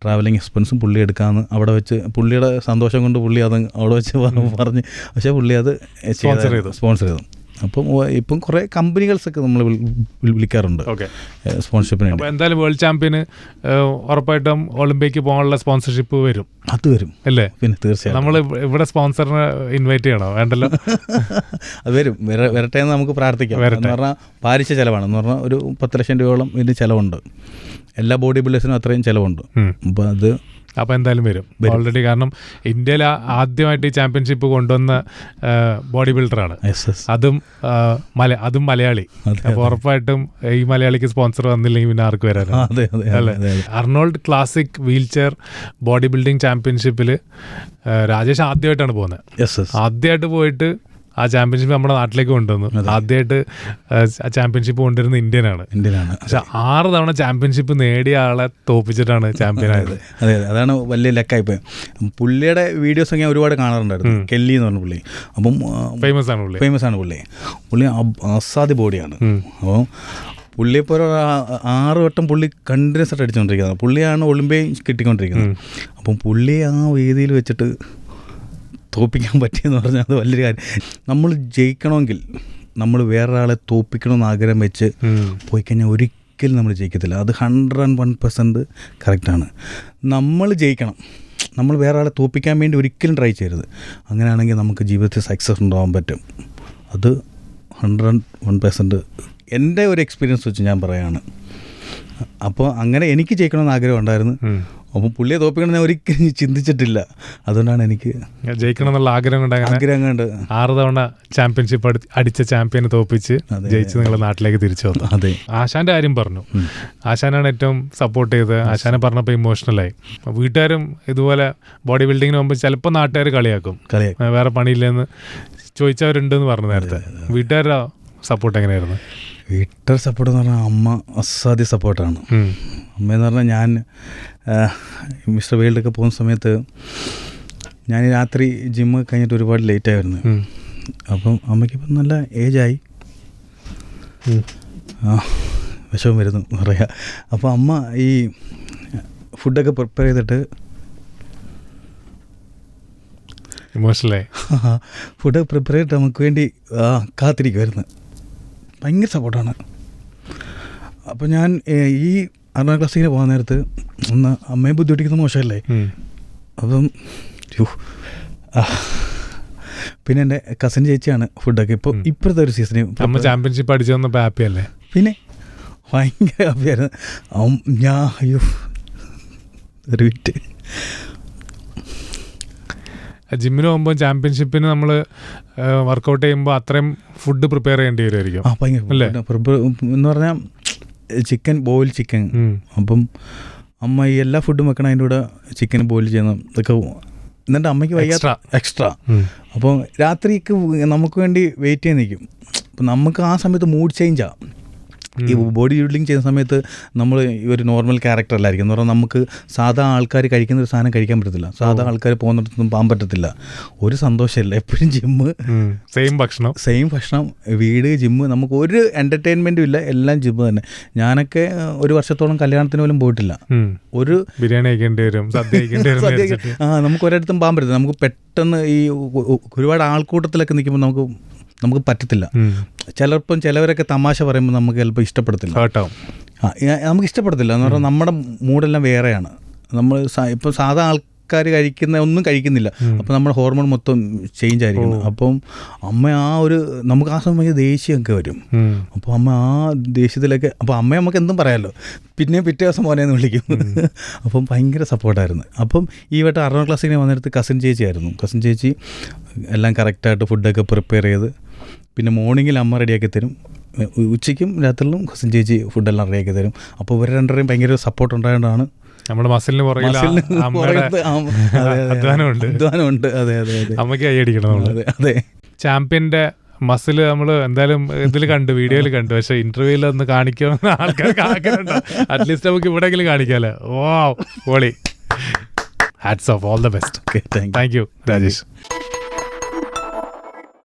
ട്രാവലിംഗ് എക്സ്പെൻസും പുള്ളി എടുക്കാമെന്ന് അവിടെ വെച്ച് പുള്ളിയുടെ സന്തോഷം കൊണ്ട് പുള്ളി അത് അവിടെ വെച്ച് പറ- പറഞ്ഞ്. പക്ഷേ പുള്ളി അത് സ്പോൺസർ ചെയ്തു. സ്പോൺസർ ചെയ്തു. അപ്പം ഇപ്പം കുറേ കമ്പനികൾസൊക്കെ നമ്മൾ വിളിക്കാറുണ്ട്. സ്പോൺസർഷിപ്പിന് അപ്പോൾ എന്തായാലും വേൾഡ് ചാമ്പ്യന് ഉറപ്പായിട്ടും ഒളിമ്പിക്ക് പോകാനുള്ള സ്പോൺസർഷിപ്പ് വരും. അത് വരും. അല്ലേ? പിന്നെ തീർച്ചയായും നമ്മൾ ഇവിടെ സ്പോൺസറിനെ ഇൻവൈറ്റ് ചെയ്യണോ? വേണ്ടല്ലോ. അത് വരും. വരട്ടെ എന്ന് നമുക്ക് പ്രാർത്ഥിക്കാം. എന്ന് പറഞ്ഞാൽ പാലിച്ച ചിലവാണ്. എന്ന് പറഞ്ഞാൽ ഒരു പത്ത് ലക്ഷം രൂപയോളം ഇതിന് ചിലവുണ്ട്. എല്ലാ ബോഡി ബിൽഡേഴ്സിനും അത്രയും ചിലവുണ്ട്. അപ്പം അപ്പോൾ അത് അപ്പോൾ എന്തായാലും വരും. ഓൾറെഡി കാരണം ഇന്ത്യയിൽ ആദ്യമായിട്ട് ഈ ചാമ്പ്യൻഷിപ്പ് കൊണ്ടുവന്ന ബോഡി ബിൽഡറാണ് അതും മല അതും മലയാളി. അപ്പോൾ ഉറപ്പായിട്ടും ഈ മലയാളിക്ക് സ്പോൺസർ വന്നില്ലെങ്കിൽ പിന്നെ ആർക്ക് അല്ലേ? അതെ Arnold classic wheel chair body building ചാമ്പ്യൻഷിപ്പിൽ രാജേഷ് ആദ്യമായിട്ടാണ് പോകുന്നത്. ആദ്യമായിട്ട് പോയിട്ട് ആ ചാമ്പ്യൻഷിപ്പ് നമ്മുടെ നാട്ടിലേക്ക് കൊണ്ടുവന്നു. ആദ്യമായിട്ട് ചാമ്പ്യൻഷിപ്പ് കൊണ്ടുവരുന്ന ഇന്ത്യനാണ്. ഇന്ത്യനാണ്. പക്ഷെ ആറ് തവണ ചാമ്പ്യൻഷിപ്പ് നേടിയ ആളെ തോപ്പിച്ചിട്ടാണ് ചാമ്പ്യൻ ആയത്. അതെ അതെ. അതാണ് വലിയ ലക്കായിപ്പോയി. പുള്ളിയുടെ വീഡിയോസ് ഞാൻ ഒരുപാട് കാണാറുണ്ടായിരുന്നു കെല്ലി എന്ന് പറഞ്ഞ പുള്ളി. അപ്പം ഫേമസ് ആണ് പുള്ളി. ഫേമസ് ആണ് പുള്ളി. പുള്ളി അസാധ്യ ബോഡിയാണ്. അപ്പം അപ്പോൾ പുള്ളിയെപ്പോൾ ഒരു ആറ് വട്ടം പുള്ളി കണ്ടിന്യൂസ് ആയിട്ട് അടിച്ചുകൊണ്ടിരിക്കുന്നത് പുള്ളിയാണ് ഒളിമ്പിയും കിട്ടിക്കൊണ്ടിരിക്കുന്നത്. അപ്പം പുള്ളി ആ വേദിയിൽ വെച്ചിട്ട് തോപ്പിക്കാൻ പറ്റിയെന്ന് പറഞ്ഞാൽ അത് വലിയൊരു കാര്യം. നമ്മൾ ജയിക്കണമെങ്കിൽ നമ്മൾ വേറൊരാളെ തോപ്പിക്കണമെന്ന് ആഗ്രഹം വെച്ച്. പോയി കഴിഞ്ഞാൽ ഒരിക്കലും നമ്മൾ ജയിക്കത്തില്ല. അത് ഹൺഡ്രഡ് ആൻഡ് വൺ പെർസെന്റ് കറക്റ്റാണ് നമ്മൾ ജയിക്കണം. നമ്മൾ വേറൊരാളെ തോപ്പിക്കാൻ വേണ്ടി ഒരിക്കലും ട്രൈ ചെയ്യരുത്. അങ്ങനെയാണെങ്കിൽ നമുക്ക് ജീവിതത്തിൽ സക്സസ് ഉണ്ടാവാൻ പറ്റും. അത് ഹൺഡ്രഡ് ആൻഡ് വൺ പെർസെന്റ് എന്റെ ഒരു എക്സ്പീരിയൻസ് വെച്ച് ഞാൻ പറയാണ്. അപ്പോൾ അങ്ങനെ എനിക്ക് ജയിക്കണമെന്ന് ആഗ്രഹം ഉണ്ടായിരുന്നു. ഉം. അപ്പോൾ പുള്ളിയെ തോപ്പിക്കണം ഞാൻ ഒരിക്കലും ചിന്തിച്ചിട്ടില്ല. അതുകൊണ്ടാണ് എനിക്ക് ജയിക്കണം എന്നുള്ള ആഗ്രഹം കൊണ്ട് ആഗ്രഹം കണ്ട് ആറ് തവണ ചാമ്പ്യൻഷിപ്പ് അടിച്ച ചാമ്പ്യനെ തോപ്പിച്ച് ജയിച്ച് നിങ്ങൾ നാട്ടിലേക്ക് തിരിച്ചു വന്നു. അതെ. ആശാന്റെ കാര്യം പറഞ്ഞു. ആശാനാണ് ഏറ്റവും സപ്പോർട്ട് ചെയ്തത്. ആശാനെ പറഞ്ഞപ്പോൾ ഇമോഷണലായി വീട്ടുകാരും ഇതുപോലെ ബോഡി ബിൽഡിങ്ങിന് മുമ്പ് ചിലപ്പോൾ നാട്ടുകാർ കളിയാക്കും. വേറെ പണിയില്ലെന്ന് ചോദിച്ചവരുണ്ട് എന്ന് പറഞ്ഞു നേരത്തെ. വീട്ടുകാരുടെ സപ്പോർട്ട് എങ്ങനെയായിരുന്നു? വീട്ടർ സപ്പോർട്ട് എന്ന് പറഞ്ഞാൽ അമ്മ അസാധ്യ സപ്പോർട്ടാണ്. അമ്മയെന്ന് പറഞ്ഞാൽ ഞാൻ മിസ്റ്റർ വേൾഡൊക്കെ പോകുന്ന സമയത്ത് ഞാൻ രാത്രി ജിമ്മ് കഴിഞ്ഞിട്ട് ഒരുപാട് ലേറ്റായിരുന്നു. അപ്പം അമ്മയ്ക്കിപ്പം നല്ല ഏജായി. ആ വിഷമം വരുന്നു പറയാ. അപ്പോൾ അമ്മ ഈ ഫുഡൊക്കെ പ്രിപ്പയർ ചെയ്തിട്ട് ഇമോഷണലായി ഫുഡ് പ്രിപ്പയർ ചെയ്തിട്ട് നമുക്ക് വേണ്ടി കാത്തിരിക്കുമായിരുന്നു ഭയങ്കര സപ്പോർട്ടാണ് അപ്പോൾ ഞാൻ ഈ ആറാം ക്ലാസ്സിൽ പോകാൻ നേരത്ത് ഒന്ന് അമ്മയെ ബുദ്ധിമുട്ടിക്കുന്നത് മോശമല്ലേ? അപ്പം പിന്നെ എന്റെ കസിൻ ചേച്ചിയാണ് ഫുഡൊക്കെ ഇപ്പോൾ. ഇപ്പോഴത്തെ ഒരു സീസണിൽ അമ്മ ചാമ്പ്യൻഷിപ്പ് അടിച്ചു വന്നപ്പോൾ ഹാപ്പി അല്ലേ? പിന്നെ ഭയങ്കര ഹാപ്പിയായിരുന്നു ഞാൻ അയ്യോ ഒരു ജിമ്മിന് പോകുമ്പോൾ ചാമ്പ്യൻഷിപ്പിന് നമ്മൾ വർക്കൗട്ട് ചെയ്യുമ്പോൾ അത്രയും ഫുഡ് പ്രിപ്പയർ ചെയ്യേണ്ടി വരുമായിരിക്കും? എന്ന് പറഞ്ഞാൽ ചിക്കൻ ബോയിൽ ചിക്കൻ. അപ്പം അമ്മ ഈ എല്ലാ ഫുഡും വെക്കണം അതിന്റെ കൂടെ ചിക്കൻ ബോയിൽ ചെയ്യണം ഇതൊക്കെ എന്നിട്ട് അമ്മയ്ക്ക് വയ്യാത്ത എക്സ്ട്രാ അപ്പം അപ്പോൾ രാത്രിക്ക് നമുക്ക് വേണ്ടി വെയിറ്റ് ചെയ്ത് നിൽക്കും. അപ്പം നമുക്ക് ആ സമയത്ത് മൂഡ് ചേഞ്ചാണ് ഈ ബോഡി ബിൽഡിങ് ചെയ്യുന്ന സമയത്ത് നമ്മൾ ഈ ഒരു നോർമൽ ക്യാരക്ടർ അല്ലായിരിക്കും. എന്ന് പറഞ്ഞാൽ നമുക്ക് സാധാ ആൾക്കാർ കഴിക്കുന്ന ഒരു സാധനം കഴിക്കാൻ പറ്റത്തില്ല. സാധാ ആൾക്കാർ പോകുന്നിടത്തൊന്നും പോകാൻ പറ്റത്തില്ല. ഒരു സന്തോഷമില്ല. എപ്പോഴും ജിമ്മ് സെയിം ഭക്ഷണം. സെയിം ഭക്ഷണം. വീട് ജിമ്മ് നമുക്ക് ഒരു എന്റർടൈൻമെന്റും ഇല്ല. എല്ലാം ജിമ്മ് തന്നെ. ഞാനൊക്കെ ഒരു വർഷത്തോളം കല്യാണത്തിന് പോലും പോയിട്ടില്ല. ഒരു ബിരിയാണി കഴിക്കേണ്ടി വരും സദ്യ. ആ നമുക്ക് ഒരിടത്തും പോകാൻ പറ്റത്തില്ല. നമുക്ക് പെട്ടെന്ന് ഈ ഒരുപാട് ആൾക്കൂട്ടത്തിലൊക്കെ നിൽക്കുമ്പോൾ നമുക്ക് നമുക്ക് പറ്റത്തില്ല. ചിലപ്പം ചിലവരൊക്കെ തമാശ പറയുമ്പോൾ നമുക്ക് ചിലപ്പോൾ ഇഷ്ടപ്പെടത്തില്ല. ആ, നമുക്ക് ഇഷ്ടപ്പെടത്തില്ല. എന്ന് പറഞ്ഞാൽ നമ്മുടെ മൂഡെല്ലാം വേറെയാണ്. നമ്മൾ ഇപ്പം സാധാ ആൾക്കാർ കഴിക്കുന്ന ഒന്നും കഴിക്കുന്നില്ല. അപ്പം നമ്മുടെ ഹോർമോൺ മൊത്തം ചേഞ്ച് ആയിരിക്കുന്നു. അപ്പം അമ്മ ആ ഒരു നമുക്ക് ആ സമയം ദേഷ്യമൊക്കെ വരും. അപ്പം അപ്പോൾ അമ്മ ആ ദേഷ്യത്തിലൊക്കെ അപ്പോൾ അമ്മ നമുക്ക് എന്തും പറയാമല്ലോ പിന്നെ പിറ്റേ ദിവസം മോനെന്ന് വിളിക്കും. അപ്പം ഭയങ്കര സപ്പോർട്ടായിരുന്നു. അപ്പം ഈ വട്ടം അറുപതാം ക്ലാസ്സിൽ വന്നിടത്ത് കസിൻ ചേച്ചി ആയിരുന്നു. കസിൻ ചേച്ചി എല്ലാം കറക്റ്റായിട്ട് ഫുഡൊക്കെ പ്രിപ്പയർ ചെയ്ത് പിന്നെ മോർണിംഗിൽ അമ്മ റെഡിയാക്കി തരും. ഉച്ചയ്ക്കും രാത്രിയിലും കസിൻ ചേച്ചി ഫുഡെല്ലാം റെഡിയാക്കി തരും. അപ്പോൾ ഇവർ രണ്ടുപേരും ഭയങ്കര സപ്പോർട്ട് ഉണ്ടായതുകൊണ്ടാണ് നമ്മുടെ മസിലിന് അതെ, അതെ, അധ്വാനമുണ്ട്. അധ്വാനമുണ്ട്. അതെ അതെ അതെ. അമ്മയ്ക്ക് അതെ അതെ. ചാമ്പ്യന്റെ മസിൽ നമ്മൾ എന്തായാലും ഇതിൽ കണ്ടു വീഡിയോയിൽ കണ്ടു. പക്ഷെ ഇന്റർവ്യൂവിൽ ഒന്ന് കാണിക്കുമെന്ന് ആഗ്രഹമുണ്ടോ. അറ്റ്ലീസ്റ്റ് നമുക്ക് ഇവിടെയെങ്കിലും കാണിക്കാലോ. ഓ പൊളി. Hats off all the best thank you Rajesh.